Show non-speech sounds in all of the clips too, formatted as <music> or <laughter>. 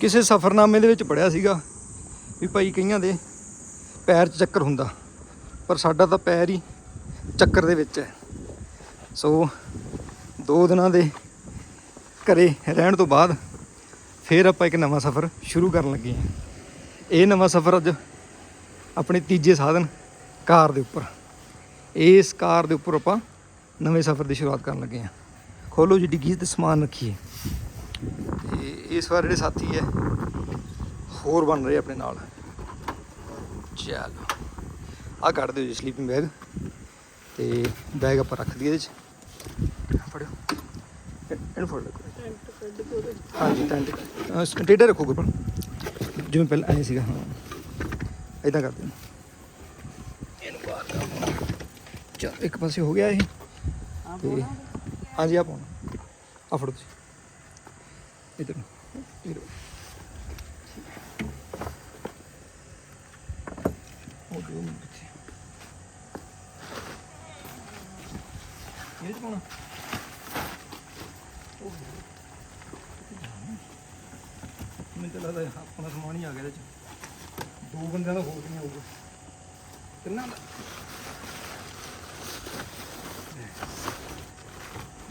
ਕਿਸੇ ਸਫ਼ਰਨਾਮੇ ਦੇ ਵਿੱਚ ਪੜਿਆ ਸੀਗਾ ਵੀ ਭਾਈ ਕਈਆਂ ਦੇ ਪੈਰ 'ਚ ਚੱਕਰ ਹੁੰਦਾ, ਪਰ ਸਾਡਾ ਤਾਂ ਪੈਰ ਹੀ ਚੱਕਰ ਦੇ ਵਿੱਚ ਹੈ। ਸੋ ਦੋ ਦਿਨਾਂ ਦੇ ਘਰੇ ਰਹਿਣ ਤੋਂ ਬਾਅਦ ਫਿਰ ਆਪਾਂ ਇੱਕ ਨਵਾਂ ਸਫ਼ਰ ਸ਼ੁਰੂ ਕਰਨ ਲੱਗੇ ਹਾਂ। ਇਹ ਨਵਾਂ ਸਫ਼ਰ ਅੱਜ ਆਪਣੇ ਤੀਜੇ ਸਾਧਨ ਕਾਰ ਦੇ ਉੱਪਰ। ਇਸ ਕਾਰ ਦੇ ਉੱਪਰ ਆਪਾਂ ਨਵੇਂ ਸਫ਼ਰ ਦੀ ਸ਼ੁਰੂਆਤ ਕਰਨ ਲੱਗੇ ਹਾਂ। ਖੋਲੋ ਜੀ, ਡਿੱਗੀ ਤੇ ਸਮਾਨ ਰੱਖੀਏ। ਇਸ ਵਾਰ ਜਿਹੜੇ ਸਾਥੀ ਹੈ, ਹੋਰ ਬਣ ਰਹੇ ਆਪਣੇ ਨਾਲ। ਚਲੋ। ਆ ਕੱਢ ਦਿਓ ਜੀ ਸਲੀਪਿੰਗ ਬੈਗ ਤੇ ਬੈਗ ਆਪਾਂ ਰੱਖ ਦਈਏ ਇਹਦੇ ਚ। ਫੜਿਓ। ਇਹਨੂੰ ਫੜ ਲਓ। ਹਾਂਜੀ ਟੈਂਟ ਕੰਟੇਨਰ ਰੱਖੋ ਗੁਰਪਨ ਜਿਵੇਂ ਪਹਿਲਾਂ ਐ ਸੀਗਾ, ਹਾਂ। ਇਦਾਂ ਕਰ ਨੇ ਇਹਨੂੰ ਬਾਹਰ ਕਰ ਚਲ, ਇੱਕ ਪਾਸੇ ਹੋ ਗਿਆ ਇਹ। ਤੇ ਹਾਂਜੀ ਆ ਪਾਉਣਾ। ਆ ਫੜੋ ਤੁਸੀਂ। ਇਧਰ ਇਹ ਚ ਪਾਉਣਾ ਮੈਨੂੰ ਤਾਂ ਲੱਗਦਾ ਆਪਣਾ ਸਮਾਨ ਹੀ ਆ ਗਿਆ ਇਹਦੇ ਚ ਦੋ ਬੰਦਿਆਂ ਦਾ ਹੋਰ ਨਹੀਂ ਹੋਊਗਾ ਕਿੰਨਾ ਦਾ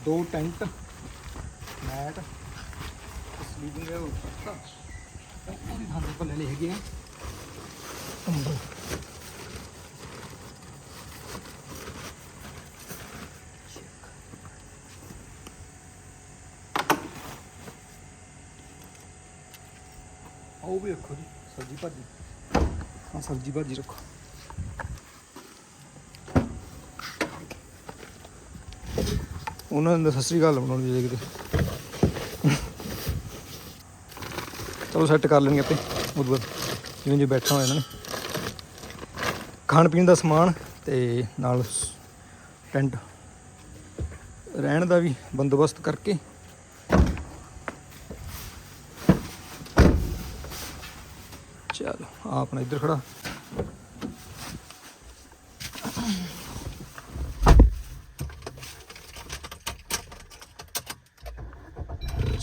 ਦੋ ਟੈਂਟ, ਮੈਟ ਸਲੀਪਿੰਗ ਉਹ ਪੱਤਾ ਉਹਦੀ ਥਾਂ ਤੇ ਲੈ ਹੈਗੇ ਆ। ਕੰਬਲ ਆਓ ਵੀ ਰੱਖੋ ਜੀ, ਸਬਜ਼ੀ ਭਾਜੀ। ਹਾਂ ਸਬਜ਼ੀ ਭਾਜੀ ਰੱਖੋ। ਉਹਨਾਂ ਨੇ ਤਾਂ ਸਤਿ ਸ੍ਰੀ ਅਕਾਲ ਬਣਾਉਣੀ ਜੇ ਕਿਤੇ। ਚਲੋ ਸੈੱਟ ਕਰ ਲੈਣਗੇ ਆਪੇ ਉਦੋਂ ਬਾਅਦ ਜਿਵੇਂ ਜਿਵੇਂ ਬੈਠਾ ਹੋਇਆ ਇਹਨਾਂ ਨੇ। ਖਾਣ ਪੀਣ ਦਾ ਸਮਾਨ ਤੇ ਨਾਲ ਟੈਂਟ। ਰਹਿਣ ਦਾ ਵੀ ਬੰਦੋਬਸਤ ਕਰਕੇ। ਚਲੋ ਆਪਣਾ ਇੱਧਰ ਖੜਾ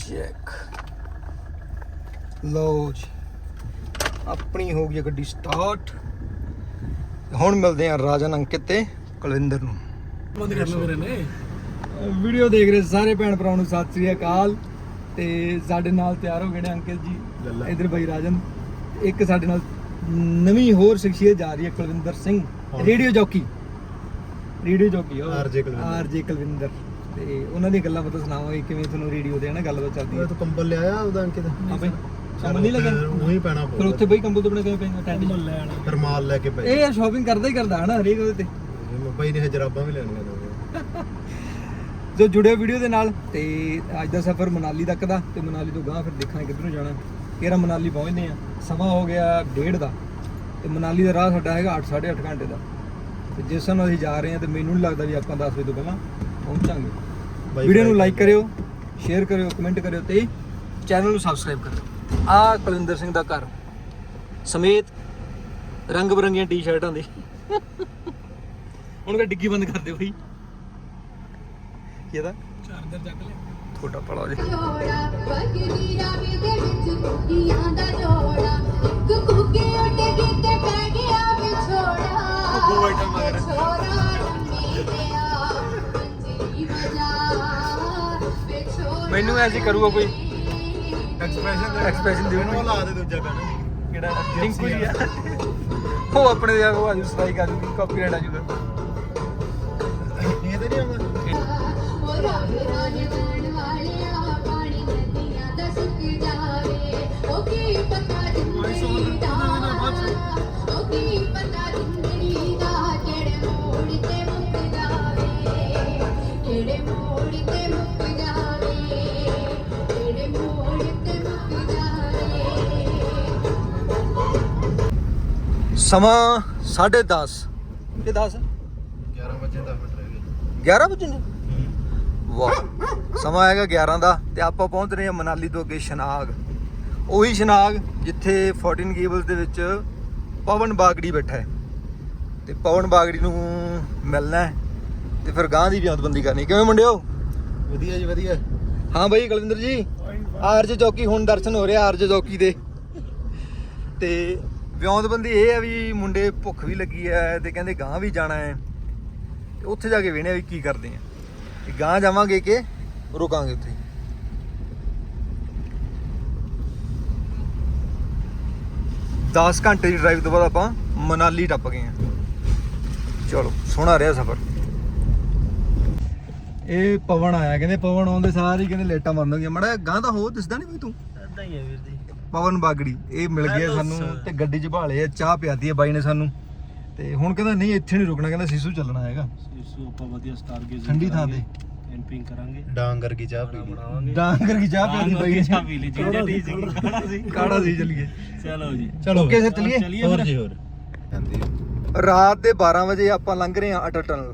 ਚੈੱਕ ਲਓ ਜੀ ਆਪਣੀ ਹੋ ਗਈ ਹੈ ਗੱਡੀ ਸਟਾਰਟ ਹੁਣ ਮਿਲਦੇ ਆ ਰਾਜਨ ਅੰਕਿਤ ਤੇ ਕੁਲਵਿੰਦਰ ਨੂੰ। ਬੰਦ ਕਰ ਲਓ ਮੇਰੇ ਨੇ। ਵੀਡੀਓ ਦੇਖ ਰਹੇ ਸਾਰੇ ਭੈਣ ਭਰਾਵਾਂ ਨੂੰ ਸਤਿ ਸ੍ਰੀ ਅਕਾਲ। ਤੇ ਸਾਡੇ ਨਾਲ ਤਿਆਰ ਹੋ ਗਏ ਨੇ ਅੰਕਿਤ ਜੀ। ਇਧਰ ਬਾਈ ਰਾਜਨ। ਇੱਕ ਸਾਡੇ ਨਾਲ ਨਵੀਂ ਹੋਰ ਸ਼ਖਸੀਅਤ ਜਾ ਰਹੀ ਹੈ Kulwinder Singh? Radio jockey. Radio jockey RJ Kulwinder. RJ Kulwinder. ਤੇ ਉਹਨਾਂ ਦੀਆਂ ਗੱਲਾਂ ਪਤਾ ਸੁਣਾਵਾਂਗੇ ਕਿਵੇਂ ਤੁਹਾਨੂੰ ਰੇਡੀਓ ਨਾ ਗੱਲਬਾਤ ਚੱਲਦੀ ਹੈ। ਤੂੰ ਕੰਬਲ ਲਿਆਇਆ ਉਹਦਾ ਅੰਕਿਤ। ਹਾਂ ਬਈ। ਕੰਮ ਨਹੀਂ ਲੱਗਿਆ ਉਹੀ ਪੈਣਾ ਫਿਰ ਉੱਥੇ ਬਈ ਕੰਬਲ ਤੋਂ ਬਣਾ ਕਿਵੇਂ ਪੈਂਦਾ? ਟੈਂਟ 'ਚ? ਲੈ ਆਣਾ ਫਿਰ ਮਾਲ ਲੈ ਕੇ ਪੈ ਇਹ ਯਾਰ ਸ਼ਾਪਿੰਗ ਕਰਦਾ ਹੀ ਕਰਦਾ ਹਨਾ ਹਰੇਕ ਉਹਦੇ ਤੇ। ਬਈ ਨੇ ਜਰਾਬਾਂ ਵੀ ਲੈਣੀਆਂ ਨੇ ਜੋ ਜੁੜਿਓ ਵੀਡੀਓ ਦੇ ਨਾਲ ਤੇ ਅੱਜ ਦਾ ਸਫ਼ਰ ਮਨਾਲੀ ਤੱਕ ਦਾ ਤੇ ਮਨਾਲੀ ਤੋਂ ਗਾਂ ਫਿਰ ਦੇਖਾਂਗੇ ਕਿੱਧਰ ਨੂੰ ਜਾਣਾ। ਕਿਹੜਾ ਮਨਾਲੀ ਪਹੁੰਚਦੇ ਆ ਸਮਾਂ ਹੋ ਗਿਆ ਡੇਢ ਦਾ ਤੇ ਮਨਾਲੀ ਦਾ ਰਾਹ ਸਾਡਾ ਹੈਗਾ 8 8.5 ਘੰਟੇ ਦਾ। ਤੇ ਜਿਸ ਸਮੇਂ ਅਸੀਂ ਜਾ ਰਹੇ ਹਾਂ ਤੇ ਮੈਨੂੰ ਨਹੀਂ ਲੱਗਦਾ ਵੀ ਆਪਾਂ 10 ਵਜੇ ਤੋਂ ਪਹਿਲਾਂ ਪਹੁੰਚਾਂਗੇ। ਵੀਡੀਓ ਨੂੰ। ਲਾਈਕ ਕਰਿਓ ਸ਼ੇਅਰ ਕਰਿਓ ਕਮੈਂਟ ਕਰਿਓ ਤੇ ਚੈਨਲ ਨੂੰ ਸਬਸਕ੍ਰਾਈਬ ਕਰਿਓ। ਆ ਕੁਲਿੰਦਰ ਸਿੰਘ ਦਾ ਘਰ ਸਮੇਤ ਰੰਗ ਬਰੰਗੀਆਂ ਟੀ-ਸ਼ਰਟਾਂ ਦੇ। ਹੁਣ ਕਾ ਡਿੱਗੀ ਬੰਦ ਕਰ ਦਿਓ ਬਈ। ਕੀ ਇਹਦਾ? ਚਾਰਜਰ ਚੱਕ ਲੈ ਤੁਹਾਡਾ ਭਲਾ ਜੀ। ਬੈਠਾ ਮਗਰ। ਮੈਨੂੰ ਐਸੀ ਕਰੂਗਾ ਕੋਈ ਐਕਸਪ੍ਰੈਸ਼ਨ ਐਕਸਪ੍ਰੈਸ਼ਨ ਦਿਓ ਉਹ ਲਾ ਦੇ ਦੂਜਾ ਗਾਣਾ ਕਿਹੜਾ ਰਿੰਕੂ ਜੀ ਆ। <laughs> ਉਹ ਆਪਣੇ ਦੇ ਉਹ ਆਜੂ ਸਟ੍ਰਾਈਕ ਆ ਜੂਗੀ ਕਾਪੀਰਾਈਟ ਆ ਜੂਗਾ ਇਹ ਤੇ ਨਹੀਂ ਆਉਂਦਾ। ਉਹ ਰਾਹ ਰਾਹ ਜਾਣ ਵਾਲਿਆ ਪਾਣੀ ਨਦੀਆਂ ਦਾ ਸੁੱਕ ਜਾਵੇ ਉਹ ਕੀ ਪਤਾ ਜਿੰਦੜੀ ਦਾ ਉਹ ਕੀ ਪਤਾ ਜਿੰਦੜੀ ਸਮਾਂ 10:30 ਇਹ 10 11 ਵਜੇ ਦਾ ਮਿੰਟ ਰਹਿ ਗਏ 11 ਵਜੇ ਨੇ ਵਾਹ ਸਮਾਂ ਹੈਗਾ 11 ਦਾ ਤੇ ਆਪਾਂ ਪਹੁੰਚ ਰਹੇ ਹਾਂ ਮਨਾਲੀ ਤੋਂ ਅੱਗੇ ਸ਼ਨਾਗ। ਉਹੀ ਸ਼ਨਾਗ ਜਿੱਥੇ 14 ਗੇਬਲਸ ਦੇ ਵਿੱਚ ਪਵਨ ਬਾਗੜੀ ਬੈਠਾ ਹੈ। ਤੇ ਪਵਨ ਬਾਗੜੀ ਨੂੰ ਮਿਲਣਾ ਹੈ ਤੇ ਫਿਰ ਗਾਂ ਦੀ ਵਿਆਦਬੰਦੀ ਕਰਨੀ ਕਿਵੇਂ ਮੁੰਡਿਓ? ਵਧੀਆ ਜੀ ਵਧੀਆ। ਹਾਂ ਬਾਈ ਕੁਲਵਿੰਦਰ ਜੀ ਆਰਜ ਚੌਕੀ ਹੁਣ ਦਰਸ਼ਨ ਹੋ ਰਿਹਾ ਆਰਜ ਚੌਕੀ ਦੇ। ਤੇ ਵਿਉਂਤਬੰਦੀ ਇਹ ਆ ਵੀ ਮੁੰਡੇ ਭੁੱਖ ਵੀ ਲੱਗੀ ਹੈ ਤੇ ਕਹਿੰਦੇ ਗਾਂ ਵੀ ਜਾਣਾ ਹੈ ਤੇ ਉੱਥੇ ਜਾ ਕੇ ਵੇਖਣੇ ਵੀ ਕੀ ਕਰਦੇ ਆ। ਤੇ ਗਾਂ ਜਾਵਾਂਗੇ ਕਿ ਰੁਕਾਂਗੇ ਉੱਥੇ। ਦਸ ਘੰਟੇ ਦੀ ਡਰਾਈਵ ਤੋਂ ਬਾਅਦ ਆਪਾਂ ਮਨਾਲੀ ਟੱਪ ਗਏ ਆ। ਚਲੋ, ਸੋਹਣਾ ਰਿਹਾ ਸਫ਼ਰ। ਇਹ ਪਵਨ ਆਇਆ, ਕਹਿੰਦੇ ਪਵਨ ਆਉਂਦੇ ਸਾਰੇ ਹੀ ਕਹਿੰਦੇ ਲੇਟਾਂ ਮਾਰਨਗੀਆਂ ਮੜਾ ਗਾਂ ਤਾਂ ਹੋ ਦਿਸਦਾ ਨਹੀਂ ਵੀ ਤੂੰ। ਇਦਾਂ ਹੀ ਹੈ ਵੀਰ ਜੀ। ਪਵਨ ਬਾਗੜੀ ਇਹ ਮਿਲ ਗਿਆ ਸਾਨੂੰ. ਤੇ ਗੱਡੀ 'ਚ ਭਾਲੇ ਆ ਚਾਹ ਪਿਆਦੀ ਹੈ ਬਾਈ ਨੇ ਸਾਨੂੰ। ਤੇ ਹੁਣ ਕਹਿੰਦਾ ਨਹੀਂ ਇੱਥੇ ਨਹੀਂ ਰੁਕਣਾ ਕਹਿੰਦਾ ਸੀਸੂ ਚੱਲਣਾ ਹੈਗਾ। ਇਸੂ ਆਪਾਂ ਵਧੀਆ ਸਟਾਰ ਗੇਜ਼ ਠੰਡੀ ਥਾਂ ਤੇ। ਕੈਂਪਿੰਗ ਕਰਾਂਗੇ। ਡਾਂਗਰ ਕੀ ਚਾਹ ਪੀ ਲਈ। ਬਣਾਵਾਂਗੇ। ਡਾਂਗਰ ਕੀ ਚਾਹ ਪਿਆਦੀ ਬਾਈ ਨੇ। ਚਾਹ ਪੀ ਲਈ ਜਿੰਜਰ ਟੀ ਸੀ ਖਾਣਾ ਸੀ ਕਾੜਾ ਸੀ ਚੱਲੀਏ। ਚਲੋ ਜੀ। ਚਲੋ। ਓਕੇ ਸਰ ਚੱਲੀਏ। ਹੋਰ ਜੀ ਹੋਰ। ਜਾਂਦੀ ਰਾਤ ਦੇ 12 ਵਜੇ ਆਪਾਂ ਲੰਘ ਰਹੇ ਹਾਂ ਅਟਲ ਟਨਲ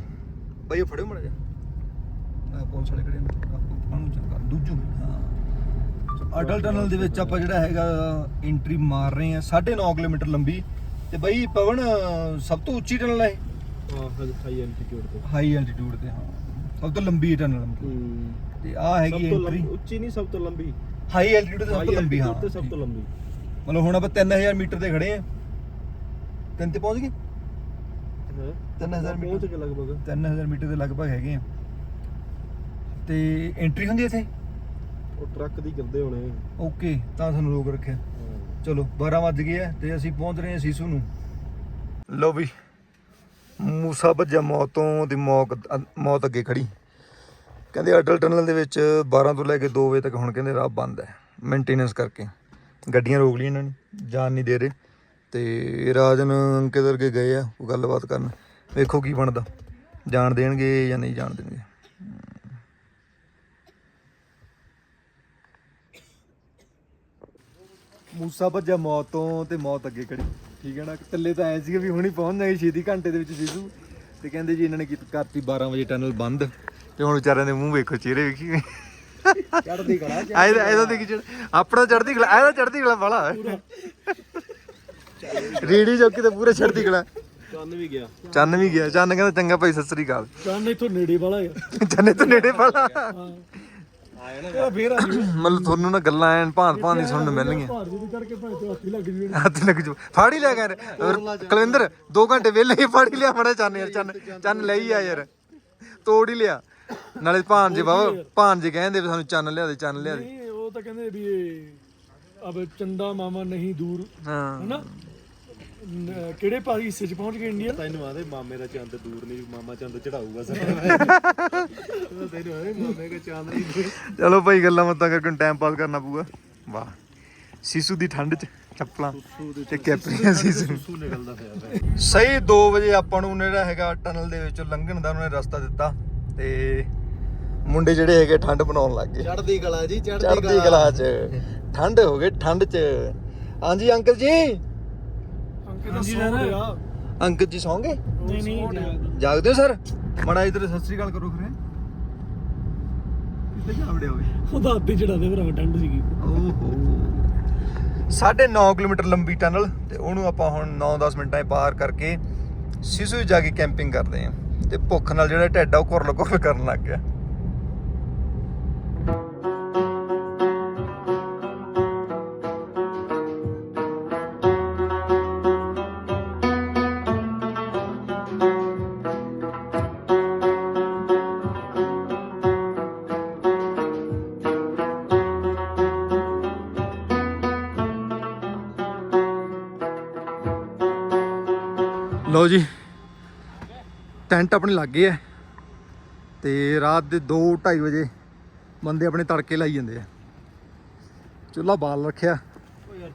ਬਈ ਫੜਿਓ ਮੜਾ ਜਾ ਮੈਂ ਪੁਲਿਸ ਵਾਲੇ ਖੜੇ ਨੇ ਆਪਾਂ ਨੂੰ ਚੱਕਾ ਦੂਜੂ। ਅਟਲ ਟਨਲ ਦੇ ਵਿੱਚ ਆਪਾਂ ਜਿਹੜਾ ਹੈਗਾ ਐਂਟਰੀ ਮਾਰ ਰਹੇ ਹਾਂ 9.5 ਕਿਲੋਮੀਟਰ ਲੰਬੀ। ਤੇ ਬਈ ਪਵਨ ਸਭ ਤੋਂ ਉੱਚੀ ਟਨਲ ਹੈ ਹਾਈ ਐਲਟੀਟਿਊਡ ਤੇ। ਹਾਈ ਐਲਟੀਟਿਊਡ ਤੇ ਹਾਂ। ਸਭ ਤੋਂ ਲੰਬੀ ਟਨਲ ਹੂੰ। ਤੇ ਆ ਹੈਗੀ ਐਂਟਰੀ ਉੱਚੀ ਨਹੀਂ ਸਭ ਤੋਂ ਲੰਬੀ। ਹਾਈ ਐਲਟੀਟਿਊਡ ਤੇ ਸਭ ਤੋਂ ਲੰਬੀ ਹਾਂ। ਤੇ ਸਭ ਤੋਂ ਲੰਬੀ। ਮਤਲਬ ਹੁਣ ਆਪਾਂ 3000 ਮੀਟਰ ਤੇ ਖੜੇ ਆ ਤਿੰਨ ਤੇ ਪਹੁੰਚ ਗਏ? ਹਾਂ? 3000 ਪਹੁੰਚ ਮੀਟਰ। ਕੇ ਲਗਭਗ। 3000 ਮੀਟਰ ਦੇ ਲਗਭਗ ਹੈਗੇ ਆ। ਤੇ ਐਂਟਰੀ ਹੁੰਦੀ ਹੈ ਇੱਥੇ? ਉਹ ਟਰੱਕ ਦੀ ਕਰਦੇ ਹੋਣੇ। ਓਕੇ ਤਾਂ ਸਾਨੂੰ ਰੋਕ ਰੱਖਿਆ। ਚਲੋ 12 ਵੱਜ ਗਏ ਆ ਤੇ ਅਸੀਂ ਪਹੁੰਚ ਰਹੇ ਹਾਂ ਸੀਸੂ ਨੂੰ। ਲਓ ਵੀ ਮੂਸਾ ਭੱਜਾ ਮੌਤੋਂ ਦੀ ਮੌਤ ਮੌਤ ਅੱਗੇ ਖੜੀ। ਕਹਿੰਦੇ ਅਟਲ ਟਨਲ ਦੇ ਵਿੱਚ 12 ਤੋਂ ਲੈ ਕੇ 2 ਵਜੇ ਤੱਕ ਹੁਣ ਕਹਿੰਦੇ ਰਾਹ ਬੰਦ ਹੈ ਮੇਨਟੇਨੈਂਸ ਕਰਕੇ। ਗੱਡੀਆਂ ਰੋਕ ਲਈਆਂ ਇਹਨਾਂ ਨੇ ਜਾਣ ਨਹੀਂ ਦੇ ਰਹੇ। ਤੇ ਰਾਜਨ ਅੰਕਿਤ ਵਰਗੇ ਗਏ ਆ ਉਹ ਗੱਲਬਾਤ ਕਰਨ। ਵੇਖੋ ਕੀ ਬਣਦਾ। ਜਾਣ ਦੇਣਗੇ ਜਾਂ ਨਹੀਂ ਜਾਣ ਦੇਣਗੇ। ਮੂਸਾ ਭੱਜਾ ਮੌਤ ਤੋਂ ਤੇ ਮੌਤ ਅੱਗੇ ਖੜੀ। ਠੀਕ ਹੈ ਨਾ? ਇਕੱਲੇ ਤਾਂ ਐ ਸੀਗੇ ਵੀ ਹੁਣੀ ਪਹੁੰਚ ਜਾਗੇ ਛੇਤੀ ਘੰਟੇ ਦੇ ਵਿੱਚ ਜੀਜੂ ਤੇ ਕਹਿੰਦੇ ਜੀ ਇਹਨਾਂ ਨੇ ਕੀਤੀ ਕਰਤੀ 12 ਵਜੇ ਟਨਲ ਬੰਦ। ਤੇ ਹੁਣ ਵਿਚਾਰਿਆਂ ਦੇ ਮੂੰਹ ਵੇਖੋ ਚਿਹਰੇ ਵੇਖੀ। ਚੜਦੀ ਕਲਾ ਦੇਖੀ ਚੜ ਆਪਣਾ ਚੜਦੀ ਕਲਾ ਐਦਾ ਚੜਦੀ ਕਲਾ ਵਾਲਾ। ਰੇੜੀ ਚੌਕੀ ਤੇ ਪੂਰੇ ਚੜਦੀ ਕਲਾ। ਚੰਨ ਵੀ ਗਿਆ। ਚੰਨ ਵੀ ਗਿਆ। ਚੰਨ ਕਹਿੰਦਾ ਚੰਗਾ ਭਾਈ ਸਤਿ ਸ੍ਰੀ ਅਕਾਲ। ਚੰਨ ਇਥੋਂ ਨੇੜੇ ਵਾਲਾ ਆ। ਚੰਨੇ ਤੋਂ ਨੇੜੇ ਵਾਲਾ। ਨਾ ਫੇਰ ਆ ਮਤਲਬ ਤੁਹਾਨੂੰ ਨਾ ਗੱਲਾਂ ਐਨ ਭਾਂਤ ਭਾਂਤ ਦੀ ਸੁਣਨ ਨੂੰ ਮਿਲਣਗੀਆਂ। ਭਾਰ ਜੀ ਚੜ ਕੇ ਭਾਂ ਤੇ ਹੱਥੀ ਲੱਗ ਜੂ। ਹੱਥ ਲੱਗ ਜੂ। ਫਾੜ ਹੀ ਲਿਆ ਕਰ। ਕੁਲਵਿੰਦਰ 2 ਘੰਟੇ ਵਿਹਲੇ ਹੀ ਫਾੜ ਹੀ ਲਿਆ ਮੜਾ ਚੰਨ ਯਾਰ ਚੰਨ ਚੰਨ ਲਈ ਆ ਯਾਰ। ਤੋੜ ਹੀ ਲਿਆ। ਨਾਲੇ ਭਾਂਜੇ ਬਾਬਾ ਭਾਂਜੇ ਕਹਿੰਦੇ ਵੀ ਸਾਨੂੰ ਚੰਨ ਲਿਆ ਦੇ ਚੰਨ ਲਿਆ ਦੇ। ਨਹੀਂ ਉਹ ਤਾਂ ਕਹਿੰਦੇ ਵੀ ਇਹ ਅਬ ਚੰਦਾ ਮਾਮਾ ਨਹੀਂ ਦੂਰ। ਹਾਂ। ਹਨਾ? ਨ- ਕਿਹੜੇ ਪਾਰੀ ਹਿੱਸੇ ਚ ਪਹੁੰਚ ਗਏ ਇੰਡੀਆ? ਤੈਨੂੰ ਆਦੇ ਮਾਮੇ ਦਾ ਚੰਦ ਦੂਰ ਨਹੀਂ ਮਾਮਾ ਚੰਦ ਚੜਾਊਗਾ ਸਾਡਾ ਤੈਨੂੰ ਆਦੇ ਮਾਮੇ ਦਾ ਚੰਦ ਨਹੀਂ ਦੂਰ ਚਲੋ ਭਾਈ ਗੱਲਾਂ ਮੱਤਾਂ ਕਰਕੇ ਟਾਈਮ ਪਾਸ ਕਰਨਾ ਪਊਗਾ। ਵਾਹ। ਸੀਸੂ ਦੀ ਠੰਡ 'ਚ ਚੱਪਲਾਂ ਤੇ ਕੈਪਰੀਆਂ ਸੀਸੂ ਸੂ ਨਿਕਲਦਾ ਪਿਆ ਸਹੀ 2 ਵਜੇ ਆਪਾਂ ਨੂੰ ਜਿਹੜਾ ਹੈਗਾ ਟਨਲ ਦੇ ਵਿੱਚੋਂ ਲੰਘਣ ਦਾ ਉਹਨਾਂ ਨੇ ਰਸਤਾ ਦਿੱਤਾ ਤੇ ਮੁੰਡੇ ਜਿਹੜੇ ਹੈਗੇ ਠੰਡ ਬਣਾਉਣ ਲੱਗ ਗਏ। ਚੜਦੀ ਕਲਾ ਜੀ ਚੜ੍ਹਦੀ ਕਲਾ 'ਚ। ਠੰਡ ਹੋ ਗਈ ਠੰਡ 'ਚ। ਹਾਂਜੀ ਅੰਕਲ ਜੀ? ਅੰਕੇ ਦਾ ਸੌ ਰਿਹਾ? ਅੰਕਲ ਜੀ ਸੌਂਗੇ? ਨਹੀਂ ਨਹੀਂ। ਜਾਗਦੇ ਹੋ ਸਰ? ਮੜਾ ਇਧਰ ਸਤਿ ਸ੍ਰੀ ਅਕਾਲ ਕਰੋ ਫਿਰ। ਕਿੱਥੇ ਜਾਵੜੇ ਹੋਏ ਉਹਦਾ ਹੱਥ ਚੜਾਦੇ ਭਰਾ ਠੰਡ ਸੀਗੀ। ਓਹੋ। 9.5 ਕਿਲੋਮੀਟਰ ਲੰਬੀ ਟਨਲ ਤੇ ਉਹਨੂੰ ਆਪਾਂ ਹੁਣ 9-10 ਮਿੰਟਾਂ 'ਚ ਪਾਰ ਕਰਕੇ ਸਿਸੂ ਜਾ ਕੇ ਕੈਂਪਿੰਗ ਕਰਦੇ ਆਂ। ਤੇ ਭੁੱਖ ਨਾਲ ਜਿਹੜਾ ਢਿੱਡ ਆ ਉਹ ਕੁਰਲ ਕੁਰਲ ਕਰਨ ਲੱਗ ਗਿਆ। ਲਓ ਜੀ ਟੈਂਟ ਆਪਣੇ ਲੱਗ ਗਏ ਐ ਤੇ ਰਾਤ ਦੇ 2:30 ਵਜੇ ਬੰਦੇ ਆਪਣੇ ਤੜਕੇ ਲਾਈ ਜਾਂਦੇ ਆ। ਚੁੱਲ੍ਹਾ ਬਾਲ ਰੱਖਿਆ।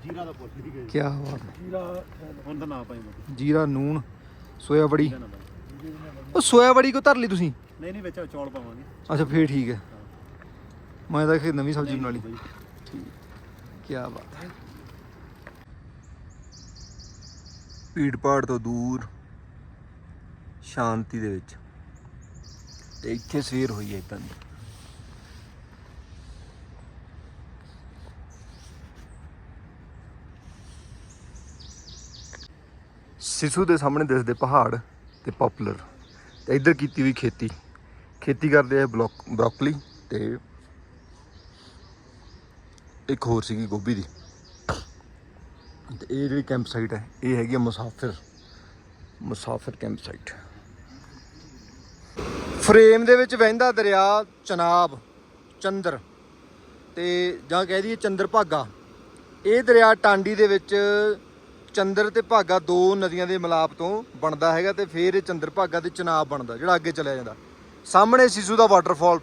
ਜੀਰਾ ਦਾ ਪੁੱਛ ਨਹੀਂ ਗਏ। ਕੀ ਬਾਤ ਹੈ। ਜੀਰਾ ਹੁਣ ਤਾਂ ਨਾ ਪਾਈ ਮੈਂ। ਜੀਰਾ ਨੂਨ ਸੋਇਆ ਬੜੀ ਉਹ ਸੋਇਆ ਬੜੀ ਕੋ ਧਰ ਲਈ ਤੁਸੀਂ? ਨਹੀਂ ਨਹੀਂ ਵਿੱਚ ਚੌਲ ਪਾਵਾਂਗੇ। ਅੱਛਾ ਫੇਰ ਠੀਕ ਹੈ। ਮੈਂ ਤਾਂ ਕਿ ਨਵੀਂ ਸਬਜ਼ੀ ਬਣਾ ਲਈ। ਕੀ ਬਾਤ ਹੈ। ਭੀੜ ਭਾੜ ਤੋਂ ਦੂਰ, ਸ਼ਾਂਤੀ ਦੇ ਵਿੱਚ। ਤੇ ਇੱਥੇ ਸਵੇਰ ਹੋਈ ਹੈ ਇਦਾਂ ਦੀ। ਸਿਸੂ ਦੇ ਸਾਹਮਣੇ ਦਿਸਦੇ ਪਹਾੜ ਤੇ ਪਪੂਲਰ। ਤੇ ਇੱਧਰ ਕੀਤੀ ਹੋਈ ਖੇਤੀ। ਖੇਤੀ ਕਰਦੇ ਆ ਬਲੌਕ, ਬ੍ਰੋਕਲੀ ਤੇ ਇੱਕ ਹੋਰ ਸੀਗੀ ਗੋਭੀ ਦੀ। ਤੇ ਇਹ ਜਿਹੜੀ ਕੈਂਪ ਸਾਈਟ ਹੈ, ਇਹ ਹੈਗੀ ਆ Musafir Musafir camp site frame ਦੇ ਵਿੱਚ ਵਹਿੰਦਾ ਦਰਿਆ, ਚਨਾਬ, ਚੰਦਰ ਤੇ ਜਾਂ ਕਹਿ ਦਈਏ ਚੰਦਰ ਭਾਗਾ। ਇਹ ਦਰਿਆ ਟਾਂਡੀ ਦੇ ਵਿੱਚ ਚੰਦਰ ਤੇ ਭਾਗਾ ਦੋ ਨਦੀਆਂ ਦੇ ਮਿਲਾਪ ਤੋਂ ਬਣਦਾ ਹੈਗਾ ਤੇ ਫਿਰ ਇਹ ਚੰਦਰ ਭਾਗਾ ਤੇ ਚਨਾਬ ਬਣਦਾ, ਜਿਹੜਾ ਅੱਗੇ ਚਲਿਆ ਜਾਂਦਾ। ਸਾਹਮਣੇ ਸਿਸੂ ਦਾ ਵਾਟਰਫਾਲ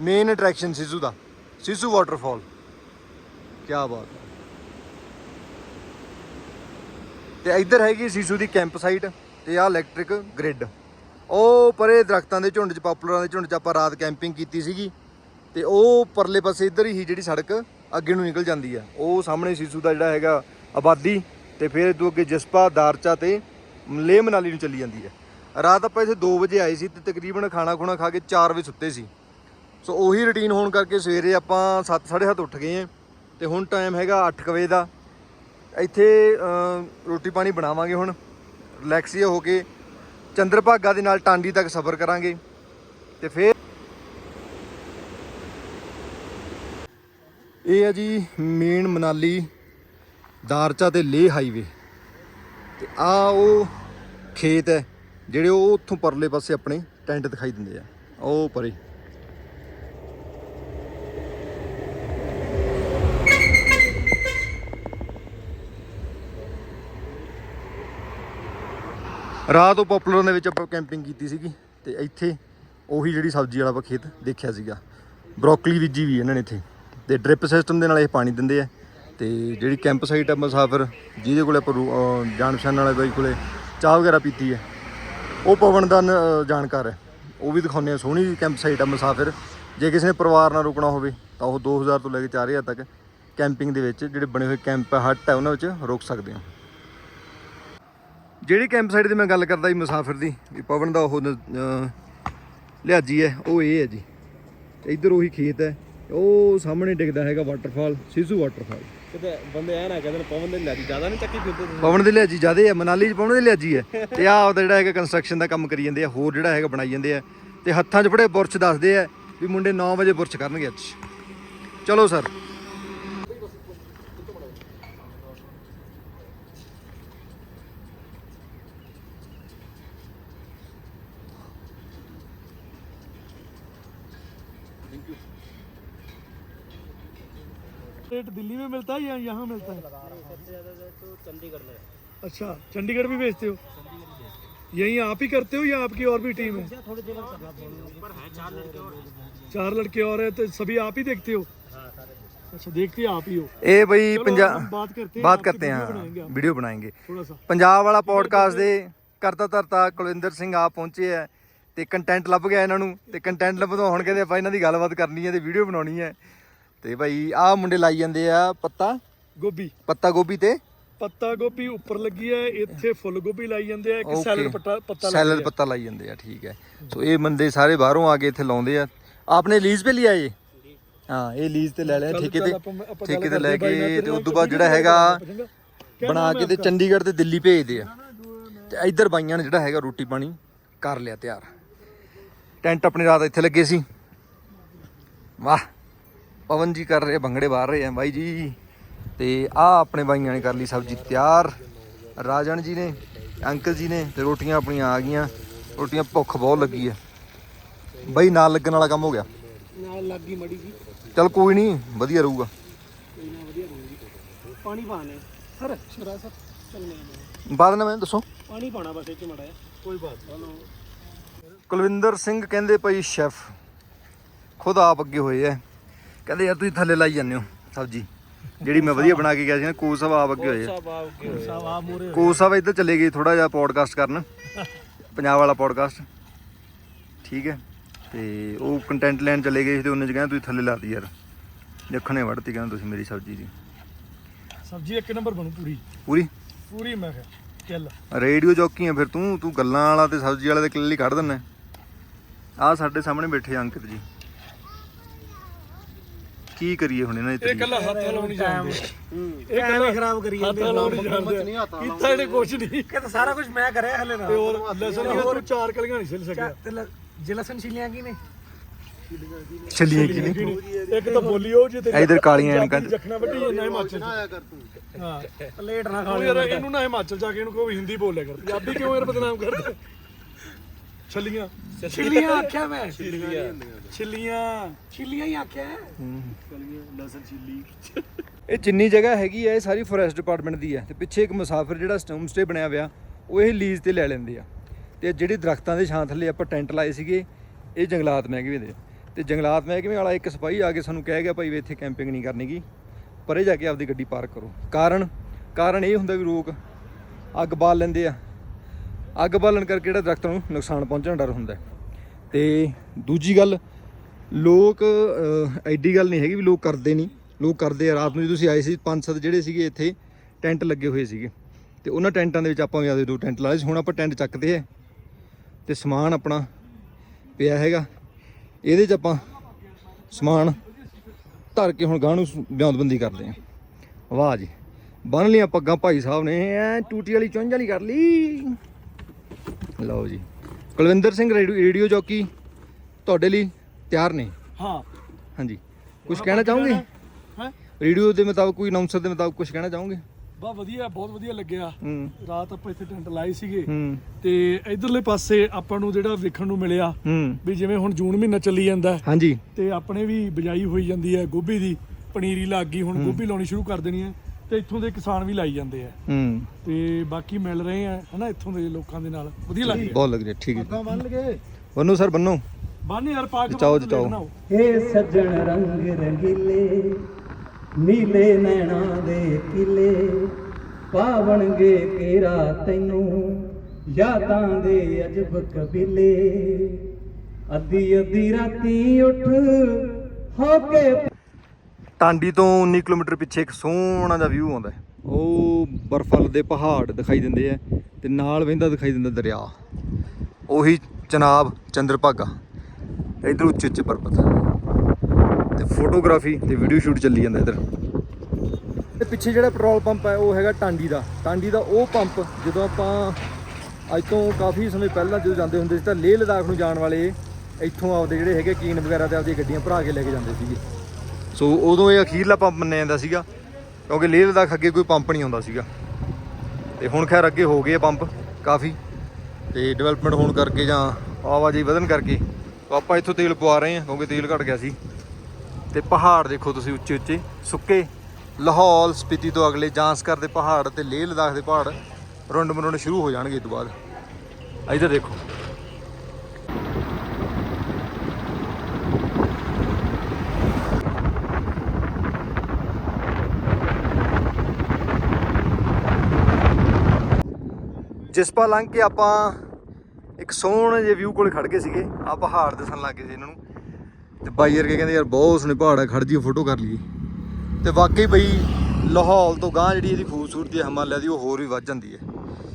ਮੇਨ ਅਟਰੈਕਸ਼ਨ ਸਿਸੂ ਦਾ, ਸਿਸੂ ਵਾਟਰਫਾਲ ਕੀ ਬਾਤ ਹੈ ਤੇ ਇੱਧਰ ਹੈਗੀ ਸ਼ੀਸ਼ੂ ਦੀ ਕੈਂਪ ਸਾਈਟ ਤੇ ਆ ਇਲੈਕਟ੍ਰਿਕ ਗ੍ਰਿਡ ਉਹ ਪਰੇ ਦਰਖਤਾਂ ਦੇ ਝੁੰਡ 'ਚ ਪਾਪੂਲਰਾਂ ਦੇ ਝੁੰਡ 'ਚ ਆਪਾਂ ਰਾਤ ਕੈਂਪਿੰਗ ਕੀਤੀ ਸੀਗੀ। ਤੇ ਉਹ ਪਰਲੇ ਪਾਸੇ ਇੱਧਰ ਹੀ ਜਿਹੜੀ ਸੜਕ, ਅੱਗੇ ਨੂੰ ਨਿਕਲ ਜਾਂਦੀ ਆ। ਉਹ ਸਾਹਮਣੇ ਸ਼ੀਸ਼ੂ ਦਾ ਜਿਹੜਾ ਹੈਗਾ ਆਬਾਦੀ ਤੇ ਫਿਰ ਤੋਂ ਅੱਗੇ ਜਸਪਾ, ਦਾਰਚਾ ਤੇ ਲੇਹ ਮਨਾਲੀ ਨੂੰ ਚੱਲੀ ਜਾਂਦੀ ਹੈ ਰਾਤ ਆਪਾਂ ਇੱਥੇ 2 ਵਜੇ ਆਏ ਸੀ ਤੇ ਤਕਰੀਬਨ ਖਾਣਾ ਖੁਣਾ ਖਾ ਕੇ 4 ਵਜੇ ਸੁੱਤੇ ਸੀ। ਸੋ ਉਹੀ ਰੁਟੀਨ ਹੋਣ ਕਰਕੇ ਸਵੇਰੇ ਆਪਾਂ 7:30 ਉੱਠ ਗਏ ਆ। ਤੇ ਹੁਣ ਟਾਈਮ ਹੈਗਾ 8 ਵਜੇ ਦਾ। ਇੱਥੇ ਰੋਟੀ ਪਾਣੀ ਬਣਾਵਾਂਗੇ ਹੁਣ। ਰਿਲੈਕਸ ਹੋ ਕੇ ਚੰਦਰਭਾਗਾ ਦੇ ਨਾਲ ਟਾਂਡੀ ਤੱਕ ਸਫ਼ਰ ਕਰਾਂਗੇ ਤੇ ਫਿਰ ਇਹ ਹੈ ਜੀ ਮੇਨ ਮਨਾਲੀ ਦਾਰਚਾ ਤੇ ਲੇਹ ਹਾਈਵੇ ਤੇ ਆ ਉਹ ਖੇਤ ਹੈ, ਜਿਹੜੇ ਉਹ ਉੱਥੋਂ ਪਰਲੇ ਪਾਸੇ ਆਪਣੇ ਟੈਂਟ ਦਿਖਾਈ ਦਿੰਦੇ ਆ। ਉਹ ਪਰੇ। ਰਾਤ ਉਹ ਪਪੂਲਰ ਦੇ ਵਿੱਚ ਆਪਾਂ ਕੈਂਪਿੰਗ ਕੀਤੀ ਸੀਗੀ ਤੇ ਇੱਥੇ ਉਹੀ ਜਿਹੜੀ ਸਬਜ਼ੀ ਵਾਲਾ ਆਪਾਂ ਖੇਤ ਦੇਖਿਆ ਸੀਗਾ। ਬਰੋਕਲੀ ਬੀਜੀ ਵੀ ਇਹਨਾਂ ਨੇ ਇੱਥੇ। ਤੇ ਡ੍ਰਿਪ ਸਿਸਟਮ ਦੇ ਨਾਲ ਇਹ ਪਾਣੀ ਦਿੰਦੇ ਆ। ਤੇ ਜਿਹੜੀ ਕੈਂਪ ਸਾਈਟ ਆ ਮੁਸਾਫਰ, ਜਿਹਦੇ ਕੋਲੇ ਆਪਾਂ ਰੂ- ਜਾਣ ਪਛਾਣ ਵਾਲੇ ਬਾਈ ਕੋਲੇ ਚਾਹ ਵਗੈਰਾ ਪੀਤੀ ਹੈ ਉਹ ਪਵਨ ਦਾ ਜਾਣਕਾਰ ਹੈ ਉਹ ਵੀ ਦਿਖਾਉਂਦੇ ਆ। ਸੋਹਣੀ ਕੈਂਪ ਸਾਈਟ ਆ ਮੁਸਾਫਿਰ। ਜੇ ਕਿਸੇ ਨੇ ਪਰਿਵਾਰ ਨਾਲ ਰੁਕਣਾ ਹੋਵੇ, ਤਾਂ ਉਹ 2000 ਤੋਂ ਲੈ ਕੇ 4000 ਤੱਕ ਕੈਂਪਿੰਗ ਦੇ ਵਿੱਚ ਜਿਹੜੇ ਬਣੇ ਹੋਏ ਕੈਂਪ ਹੱਟ ਹੈ ਉਹਨਾਂ ਵਿੱਚ ਰੁਕ ਸਕਦੇ ਹੋ ਜਿਹੜੀ ਕੈਂਪ ਸਾਈਟ ਦੀ ਮੈਂ ਗੱਲ ਕਰਦਾ ਸੀ ਮੁਸਾਫਿਰ ਦੀ ਵੀ ਪਵਨ ਦਾ ਉਹ ਲਿਹਾਜੀ ਹੈ ਉਹ ਇਹ ਹੈ ਜੀ। ਇੱਧਰ ਉਹੀ ਖੇਤ ਹੈ ਉਹ ਸਾਹਮਣੇ ਡਿੱਗਦਾ ਹੈਗਾ ਵਾਟਰਫਾਲ ਸਿਸੂ ਵਾਟਰਫਾਲ ਕਿਤੇ ਬੰਦੇ ਐ ਨਾ ਕਹਿੰਦੇ ਨੇ ਪਵਨ ਦੇ ਲੈ ਜ਼ਿਆਦਾ ਨਹੀਂ ਚੱਕੀ ਫਿਰਦੇ ਪਵਨ ਦੇ ਲਿਹਾਜੀ ਜ਼ਿਆਦੇ ਆ ਮਨਾਲੀ 'ਚ ਪਵਨ ਦੇ ਲਿਹਾਜੀ ਹੈ। ਤੇ ਆਹ ਉਹਦਾ ਜਿਹੜਾ ਹੈਗਾ ਕੰਸਟਰਕਸ਼ਨ ਦਾ ਕੰਮ ਕਰੀ ਜਾਂਦੇ ਆ ਹੋਰ ਜਿਹੜਾ ਹੈਗਾ ਬਣਾਈ ਜਾਂਦੇ ਆ। ਤੇ ਹੱਥਾਂ 'ਚ ਬੜੇ ਬੁਰਸ਼ ਦੱਸਦੇ ਆ ਵੀ ਮੁੰਡੇ 9 ਵਜੇ ਬੁਰਸ਼ ਕਰਨਗੇ ਅੱਜ। ਚਲੋ ਸਰ। रेट दिल्ली में मिलता है या यहाँ मिलता है सबसे ज़्यादा रेट तो चंडीगढ़ में है। अच्छा चंडीगढ़ भी बेचते हो चंडीगढ़ में है। यही आप ही करते हो या आपकी और भी टीम है थोड़ी देर में करना ऊपर है चार लड़के और चार लड़के और हैं तो सभी आप ही देखते हो हाँ सारे अच्छा देखते हैं आप ही हो ਇਹ ਬਈ चलो, हम ਪੰਜਾਬ बात करते हैं बात आपसे करते video बनाएंगे हैं आप। ਵੀਡੀਓ ਬਣਾਏਗੇ थोड़ा सा ਪੰਜਾਬ ਵਾਲਾ ਪੋਡਕਾਸਟ ਦੇ ਕਰਤਾ ਧਰਤਾ ਕੁਲਵਿੰਦਰ ਸਿੰਘ ਆ ਪਹੁੰਚੇ ਹੈ ਤੇ ਕੰਟੈਂਟ ਲੱਭ ਗਿਆ ਇਹਨਾਂ ਨੂੰ ਤੇ ਕੰਟੈਂਟ ਲੱਭਦੋਂ ਹੁਣ ਕਹਿੰਦੇ ਆਪਾਂ ਇਹਨਾਂ ਦੀ ਗੱਲਬਾਤ ਕਰਨੀ ਹੈ ਤੇ ਵੀਡੀਓ ਬਣਾਉਣੀ ਹੈ ਤੇ ਭਾਈ ਆਹ ਮੁੰਡੇ ਲਾਈ ਜਾਂਦੇ ਆ ਪੱਤਾ? ਗੋਭੀ। ਪੱਤਾ ਗੋਭੀ ਤੇ? ਪੱਤਾ ਗੋਭੀ ਉੱਪਰ ਲੱਗੀ ਹੈ ਇੱਥੇ ਫੁੱਲ ਗੋਭੀ ਲਾਈ ਜਾਂਦੇ ਆ ਇੱਕ ਸੈਲਡ ਪੱਤਾ ਪੱਤਾ ਸੈਲਡ ਪੱਤਾ ਲਾਈ ਜਾਂਦੇ ਆ ਠੀਕ ਹੈ। ਸੋ ਇਹ ਬੰਦੇ ਸਾਰੇ ਬਾਹਰੋਂ ਆ ਕੇ ਇੱਥੇ ਲਾਉਂਦੇ ਆ। ਆਪਨੇ ਲੀਜ਼ 'ਤੇ ਲਿਆ ਹਾਂ ਇਹ ਲੀਜ਼ ਤੇ ਲੈ ਲਿਆ ਠੇਕੇ ਤੇ ਠੇਕੇ ਤੇ ਲੈ ਕੇ ਤੇ ਉਸ ਤੋਂ ਬਾਅਦ ਜਿਹੜਾ ਹੈਗਾ ਬਣਾ ਕੇ ਤੇ ਚੰਡੀਗੜ੍ਹ ਤੇ ਦਿੱਲੀ ਭੇਜਦੇ ਆ। ਤੇ ਇੱਧਰ ਬਾਈਆਂ ਨੇ ਜਿਹੜਾ ਹੈਗਾ ਰੋਟੀ ਪਾਣੀ ਕਰ ਲਿਆ ਤਿਆਰ। ਟੈਂਟ ਆਪਣੇ ਰਾਤ ਇੱਥੇ ਲੱਗੇ ਸੀ। ਵਾਹ। ਪਵਨ ਜੀ ਕਰ ਰਹੇ ਆ, ਭੰਗੜੇ ਬਾਹਰ ਰਹੇ ਆ ਬਾਈ ਜੀ। ਤੇ ਆ ਆਪਣੇ ਬਾਈਆਂ ਨੇ ਕਰ ਲਈ ਸਬਜ਼ੀ ਤਿਆਰ। ਰਾਜਨ ਜੀ ਨੇ ਅੰਕਲ ਜੀ ਨੇ ਤੇ ਰੋਟੀਆਂ ਆਪਣੀਆਂ ਆ ਗਈਆਂ। ਰੋਟੀਆਂ ਭੁੱਖ ਬਹੁਤ ਲੱਗੀ ਹੈ ਬਾਈ ਨਾਲ ਲੱਗਣ ਵਾਲਾ ਕੰਮ ਹੋ ਗਿਆ। ਨਾਲ ਲੱਗੀ ਮੜੀ ਜੀ। ਚਲ ਕੋਈ ਨਹੀਂ ਵਧੀਆ ਰਹੂਗਾ। ਪਾਣੀ ਪਾਣੇ ਸਰ ਸ਼ਰਾ ਸਰ ਚੱਲਨੇ ਬਾਅਦ ਨਾਲ ਮੈਂ ਦੱਸੋ। ਪਾਣੀ ਪਾਣਾ ਬਸ ਇਹ ਚ ਮੜਾ ਕੋਈ ਬਾਤ ਹਲੋ। ਕੁਲਵਿੰਦਰ ਸਿੰਘ ਕਹਿੰਦੇ ਭਾਈ ਸ਼ੈਫ। ਖੁਦ ਆਪ ਅੱਗੇ ਹੋਏ ਐ ਕਹਿੰਦੇ ਯਾਰ ਤੁਸੀਂ ਥੱਲੇ ਲਾਈ ਜਾਂਦੇ ਹੋ ਸਬਜੀ। ਜਿਹੜੀ ਮੈਂ ਵਧੀਆ ਬਣਾ ਕੇ ਗਿਆ ਸੀ ਨਾ ਕੂ ਸਾਹਿਬ ਆਪ ਅੱਗੇ ਹੋਏ ਆ। ਸਾਹਿਬ ਆ। ਮੂਰੇ ਕੂ ਸਾਹਿਬ ਇੱਧਰ ਚਲੇ ਗਏ ਥੋੜਾ ਜਿਹਾ ਪੋਡਕਾਸਟ ਕਰਨ। ਪੰਜਾਬ ਵਾਲਾ ਪੋਡਕਾਸਟ ਠੀਕ ਹੈ। ਤੇ ਉਹ ਕੰਟੈਂਟ ਲੈਣ ਚਲੇ ਗਏ ਸੀ ਤੇ ਉਹਨੇ ਚ ਕਹਿੰਦਾ ਤੁਸੀਂ ਥੱਲੇ ਲਾਤੀ ਯਾਰ। ਦੇਖਣੇ ਵੜਤੀ ਕਹਿੰਦਾ ਤੁਸੀਂ ਮੇਰੀ ਸਬਜੀ ਦੀ। ਸਬਜੀ ਇੱਕ ਨੰਬਰ ਬਣੂ ਪੂਰੀ। ਪੂਰੀ? ਪੂਰੀ ਮੈਂ ਕਿਹਾ ਚੱਲ। ਰੇਡੀਓ ਜੌਕੀ ਆ ਫਿਰ ਤੂੰ ਤੂੰ ਗੱਲਾਂ ਵਾਲਾ ਤੇ ਸਬਜ਼ੀ ਵਾਲਾ ਤੇ ਕਲੀਅਰਲੀ ਕੱਢ ਦਿੰਨਾ ਆ ਸਾਡੇ ਸਾਹਮਣੇ ਬੈਠੇ ਆ ਅੰਕਿਤ ਜੀ। ਕੀ ਕਰੀਏ ਹੁਣ ਇਹਨਾਂ ਦੀ ਇਹ ਤਰੀਕ ਕੱਲਾ ਹੱਥ ਲਾਉਣੀ ਜਾਂਦੇ। ਇਹ ਕੱਲਾ ਖਰਾਬ ਕਰੀ ਜਾਂਦੇ। ਹੱਥ ਲਾਉਣੀ ਜਾਂਦੇ। ਕੀਤਾ ਇਹਨੇ ਕੁਛ ਨਹੀਂ। ਕਿ ਸਾਰਾ ਕੁਝ ਮੈਂ ਕਰਿਆ ਹਲੇ ਨਾ ਤੇ ਹੋਰ ਲਸਣ ਦੀਆਂ ਤੂੰ ਚਾਰ ਕਲੀਆਂ ਨਹੀਂ ਛਿਲ ਸਕਿਆ। ਤੇ ਲ- ਜੇ ਲਸਣ ਛਿਲੀਆਂ ਕੀ ਨੇ? ਛੱਲੀਆਂ ਕੀ ਨੇ? ਇੱਕ ਤਾਂ ਬੋਲੀ ਉਹ ਜੇ ਤੇ ਇਧਰ ਕਾਲੀਆਂ ਐਨਕਾਂ ਚ। ਜਖਣਾ ਵੱਡੀ ਜਾਂਦਾ ਹਿਮਾਚਲ ਚ। ਆਇਆ ਕਰ ਤੂੰ। ਹਾਂ। ਪਲੇਟ ਨਾ ਖਾ ਯਾਰ ਇਹਨੂੰ ਨਾ ਹਿਮਾਚਲ ਜਾ ਕੇ ਇਹਨੂੰ ਕੋਈ ਹਿੰਦੀ ਬੋਲਿਆ ਕਰ। ਪੰਜਾਬੀ ਕਿਉਂ ਯਾਰ ਬਦਨਾਮ ਕਰਦਾ? ਛੱਲੀਆਂ। ਛਿੱਲੀਆਂ ਆਖਿਆ ਮੈਂ। ਛਿੱਲੀਆਂ ਛਿੱਲੀਆਂ। ਛਿੱਲੀਆਂ ਹੀ ਆਖਿਆ ਲਸਣ ਛਿੱਲੀ ਇਹ ਜਿੰਨੀ ਜਗ੍ਹਾ ਹੈਗੀ ਹੈ ਇਹ ਸਾਰੀ ਫੋਰੈਸਟ ਡਿਪਾਰਟਮੈਂਟ ਦੀ ਹੈ। ਤੇ ਪਿੱਛੇ ਇੱਕ ਮੁਸਾਫਰ ਜਿਹੜਾ ਹੋਮ ਸਟੇ ਬਣਿਆ ਹੋਇਆ ਉਹ ਇਹ ਲੀਜ਼ ਤੇ ਲੈ ਲੈਂਦੇ ਆ। ਤੇ ਜਿਹੜੇ ਦਰਖਤਾਂ ਦੇ ਛਾਂ ਥੱਲੇ ਆਪਾਂ ਟੈਂਟ ਲਾਏ ਸੀਗੇ ਇਹ ਜੰਗਲਾਤ ਮਹਿਕਮੇ ਦੇ। ਤੇ ਜੰਗਲਾਤ ਮਹਿਕਮੇ ਵਾਲਾ ਇੱਕ ਸਿਪਾਹੀ ਆ ਕੇ ਸਾਨੂੰ ਕਹਿ ਗਿਆ ਭਾਈ ਵੀ ਇੱਥੇ ਕੈਂਪਿੰਗ ਨਹੀਂ ਕਰਨੀਗੀ ਪਰੇ ਜਾ ਕੇ ਆਪਦੀ ਗੱਡੀ ਪਾਰਕ ਕਰੋ। ਕਾਰਨ ਕਾਰਨ ਇਹ ਹੁੰਦਾ ਵੀ ਲੋਕ ਅੱਗ ਬਾਲ ਲੈਂਦੇ ਆ। ਅੱਗ ਬਾਲਣ ਕਰਕੇ ਜਿਹੜਾ ਦਰਖਤਾਂ ਨੂੰ ਨੁਕਸਾਨ ਪਹੁੰਚਣ ਡਰ ਹੁੰਦਾ ਹੈ। ਤੇ ਦੂਜੀ ਗੱਲ, ਲੋਕ ਐਡੀ ਗੱਲ ਨਹੀਂ ਹੈਗੀ ਵੀ ਲੋਕ ਕਰਦੇ ਨਹੀਂ। ਲੋਕ ਕਰਦੇ ਆ। ਰਾਤ ਨੂੰ ਜਦੋਂ ਤੁਸੀਂ ਆਏ ਸੀ, ਪੰਜ ਸੱਤ ਜਿਹੜੇ ਸੀਗੇ ਇੱਥੇ, ਟੈਂਟ ਲੱਗੇ ਹੋਏ ਸੀਗੇ। ਤੇ ਉਹਨਾਂ ਟੈਂਟਾਂ ਦੇ ਵਿੱਚ ਆਪਾਂ ਵੀ ਆਪਦੇ ਦੋ ਟੈਂਟ ਲਾਏ ਸੀ। ਹੁਣ ਆਪਾਂ ਟੈਂਟ ਚੱਕਦੇ ਆ ਤੇ ਸਮਾਨ ਆਪਣਾ ਪਿਆ ਹੈਗਾ। ਇਹਦੇ 'ਚ ਆਪਾਂ ਸਮਾਨ ਧਰ ਕੇ ਹੁਣ ਗਾਂ ਨੂੰ ਬਿਆਉਂਦਬੰਦੀ ਕਰਦੇ ਆ। ਵਾਹ ਜੀ। ਬੰਨ ਆਪਾਂ ਪੱਗਾਂ ਭਾਈ ਸਾਹਿਬ ਨੇ, ਐ ਟੂਟੀ ਵਾਲੀ ਚੁੰਝ ਵਾਲੀ ਕਰ ਲਈ। ਲਓ ਜੀ। ਕੁਲਵਿੰਦਰ ਸਿੰਘ ਰੇਡੀਓ ਜੋਕੀ ਤੁਹਾਡੇ ਲਈ ਤਿਆਰ ਨੇ। ਹਾਂ। ਹਾਂਜੀ। ਕੁਝ ਕਹਿਣਾ ਚਾਹੋਗੇ? ਹੈ? ਰੇਡੀਓ ਦੇ ਮੁਤਾਬਕ ਕੋਈ ਅਨਾਉਂਸਰ ਦੇ ਮੁਤਾਬਕ ਕੁਝ ਕਹਿਣਾ ਚਾਹੋਗੇ? ਬਾ ਵਧੀਆ ਬਹੁਤ ਵਧੀਆ ਲੱਗਿਆ। ਰਾਤ ਆਪਾਂ ਇੱਥੇ ਟੈਂਟ ਲਾਏ ਸੀਗੇ। ਤੇ ਇਧਰਲੇ ਪਾਸੇ ਆਪਾਂ ਨੂੰ ਜਿਹੜਾ ਵੇਖਣ ਨੂੰ ਮਿਲਿਆ ਵੀ ਜਿਵੇਂ ਹੁਣ ਜੂਨ ਮਹੀਨਾ ਚੱਲੀ ਜਾਂਦਾ ਹਾਂਜੀ। ਤੇ ਆਪਣੇ ਵੀ ਬਿਜਾਈ ਹੋਈ ਜਾਂਦੀ ਹੈ ਗੋਭੀ ਦੀ। ਪਨੀਰੀ ਲੱਗ ਗਈ ਹੁਣ ਗੋਭੀ ਲਾਉਣੀ ਸ਼ੁਰੂ ਕਰ ਦੇਣੀ ਹੈ। ਤੇ ਇੱਥੋਂ ਦੇ ਕਿਸਾਨ ਵੀ ਲਾਈ ਜਾਂਦੇ ਆ। ਹੂੰ। ਤੇ ਬਾਕੀ ਮਿਲ ਰਹੇ ਆ ਹਨਾ ਇੱਥੋਂ ਦੇ ਲੋਕਾਂ ਦੇ ਨਾਲ। ਵਧੀਆ ਲੱਗ ਰਿਹਾ ਬਹੁਤ ਲੱਗ ਰਿਹਾ ਠੀਕ ਹੈ। ਬੰਨ ਲਗੇ? ਬੰਨੋ ਸਰ ਬੰਨੋ। ਬਾਨੇ ਯਾਰ ਪਾ ਕੇ ਚਾਓ ਬਾਅਦ ਚਾਓ। ਦੇਖਣਾ ਉਹ। ਏ ਸੱਜਣ ਰੰਗ ਰੰਗੀਲੇ ਨੀਲੇ ਨੈਣਾ ਦੇ ਕਿਲੇ। ਪਾਵਣਗੇ ਕੇਰਾ ਤੈਨੂੰ ਯਾਦਾਂ ਦੇ ਅਜਬ ਕਬੀਲੇ। ਅੱਧੀ ਅੱਧੀ ਰਾਤੀ ਉੱਠ ਹੋ ਕੇ ਟਾਂਡੀ ਤੋਂ 19 ਕਿਲੋਮੀਟਰ ਪਿੱਛੇ ਇੱਕ ਸੋਹਣਾ ਜਿਹਾ ਵਿਊ ਆਉਂਦਾ ਉਹ ਬਰਫਲ ਦੇ ਪਹਾੜ ਦਿਖਾਈ ਦਿੰਦੇ ਆ ਤੇ ਨਾਲ ਵਹਿੰਦਾ ਦਿਖਾਈ ਦਿੰਦਾ ਦਰਿਆ। ਉਹੀ ਚਨਾਬ ਚੰਦਰਭਾਗਾ ਇਧਰ ਉੱਚੇ ਉੱਚੇ ਪਰਬਤ ਤੇ ਫੋਟੋਗ੍ਰਾਫੀ ਤੇ ਵੀਡੀਓ ਸ਼ੂਟ ਚੱਲੀ ਜਾਂਦਾ ਇਧਰ। ਤੇ ਪਿੱਛੇ ਜਿਹੜਾ ਪੈਟਰੋਲ ਪੰਪ ਹੈ ਉਹ ਹੈਗਾ ਟਾਂਡੀ ਦਾ। ਟਾਂਡੀ ਦਾ ਉਹ ਪੰਪ ਜਦੋਂ ਆਪਾਂ ਅੱਜ ਤੋਂ ਕਾਫੀ ਸਮੇਂ ਪਹਿਲਾਂ ਜਦੋਂ ਜਾਂਦੇ ਹੁੰਦੇ ਸੀ ਤਾਂ ਲੇਹ ਲਦਾਖ ਨੂੰ ਜਾਣ ਵਾਲੇ ਇੱਥੋਂ ਆਪਦੇ ਜਿਹੜੇ ਹੈਗੇ ਕੀਨ ਵਗੈਰਾ ਤੇ ਆਪਦੀਆਂ ਗੱਡੀਆਂ ਭਰਾ ਕੇ ਲੈ ਕੇ ਜਾਂਦੇ ਸੀਗੇ। ਸੋ ਉਦੋਂ ਇਹ ਅਖੀਰਲਾ ਪੰਪ ਮੰਨਿਆ ਜਾਂਦਾ ਸੀਗਾ, ਕਿਉਂਕਿ ਲੇਹ ਲਦਾਖ ਅੱਗੇ ਕੋਈ ਪੰਪ ਨਹੀਂ ਆਉਂਦਾ ਸੀਗਾ। ਤੇ ਹੁਣ ਖੈਰ ਅੱਗੇ ਹੋ ਗਏ ਆ ਪੰਪ ਕਾਫੀ, ਤੇ ਡਿਵੈਲਪਮੈਂਟ ਹੋਣ ਕਰਕੇ ਜਾਂ ਆਵਾਜਾਈ ਵਧਣ ਕਰਕੇ ਆਪਾਂ ਇੱਥੋਂ ਤੇਲ ਪਵਾ ਰਹੇ ਹਾਂ, ਕਿਉਂਕਿ ਤੇਲ ਘਟ ਗਿਆ ਸੀ। ਤੇ ਪਹਾੜ ਦੇਖੋ ਤੁਸੀਂ ਉੱਚੇ ਉੱਚੇ ਸੁੱਕੇ ਲਾਹੌਲ ਸਪੀਤੀ ਤੋਂ ਅਗਲੇ ਜਾਂਸਕਰ ਦੇ ਪਹਾੜ ਤੇ ਲੇਹ ਲਦਾਖ ਦੇ ਪਹਾੜ ਰੁੰਡ ਮਰੁੰਡ ਸ਼ੁਰੂ ਹੋ ਜਾਣਗੇ ਇਸ ਤੋਂ ਬਾਅਦ। ਇੱਧਰ ਦੇਖੋ। ਜਿਸ ਪਾ ਲੰਘ ਕੇ ਆਪਾਂ ਇੱਕ ਸੋਹਣੇ ਜਿਹੇ ਵਿਊ ਕੋਲ ਖੜ ਗਏ ਸੀਗੇ ਆ ਪਹਾੜ ਦਿਸਣ ਗਏ ਸੀ ਇਹਨਾਂ ਨੂੰ। ਤੇ ਬਾਈ ਵਰਗੇ ਕਹਿੰਦੇ, ਯਾਰ ਬਹੁਤ ਸੋਹਣੇ ਪਹਾੜ ਆ ਖੜ ਜੀ ਫੋਟੋ ਕਰ ਲਈਏ। ਤੇ ਵਾਕਈ ਬਈ, ਲਾਹੌਲ ਤੋਂ ਗਾਂ ਜਿਹੜੀ ਇਹਦੀ ਖੂਬਸੂਰਤੀ ਹੈ, ਹਿਮਾਲਿਆ ਦੀ, ਉਹ ਹੋਰ ਵੀ ਵੱਧ ਜਾਂਦੀ ਹੈ।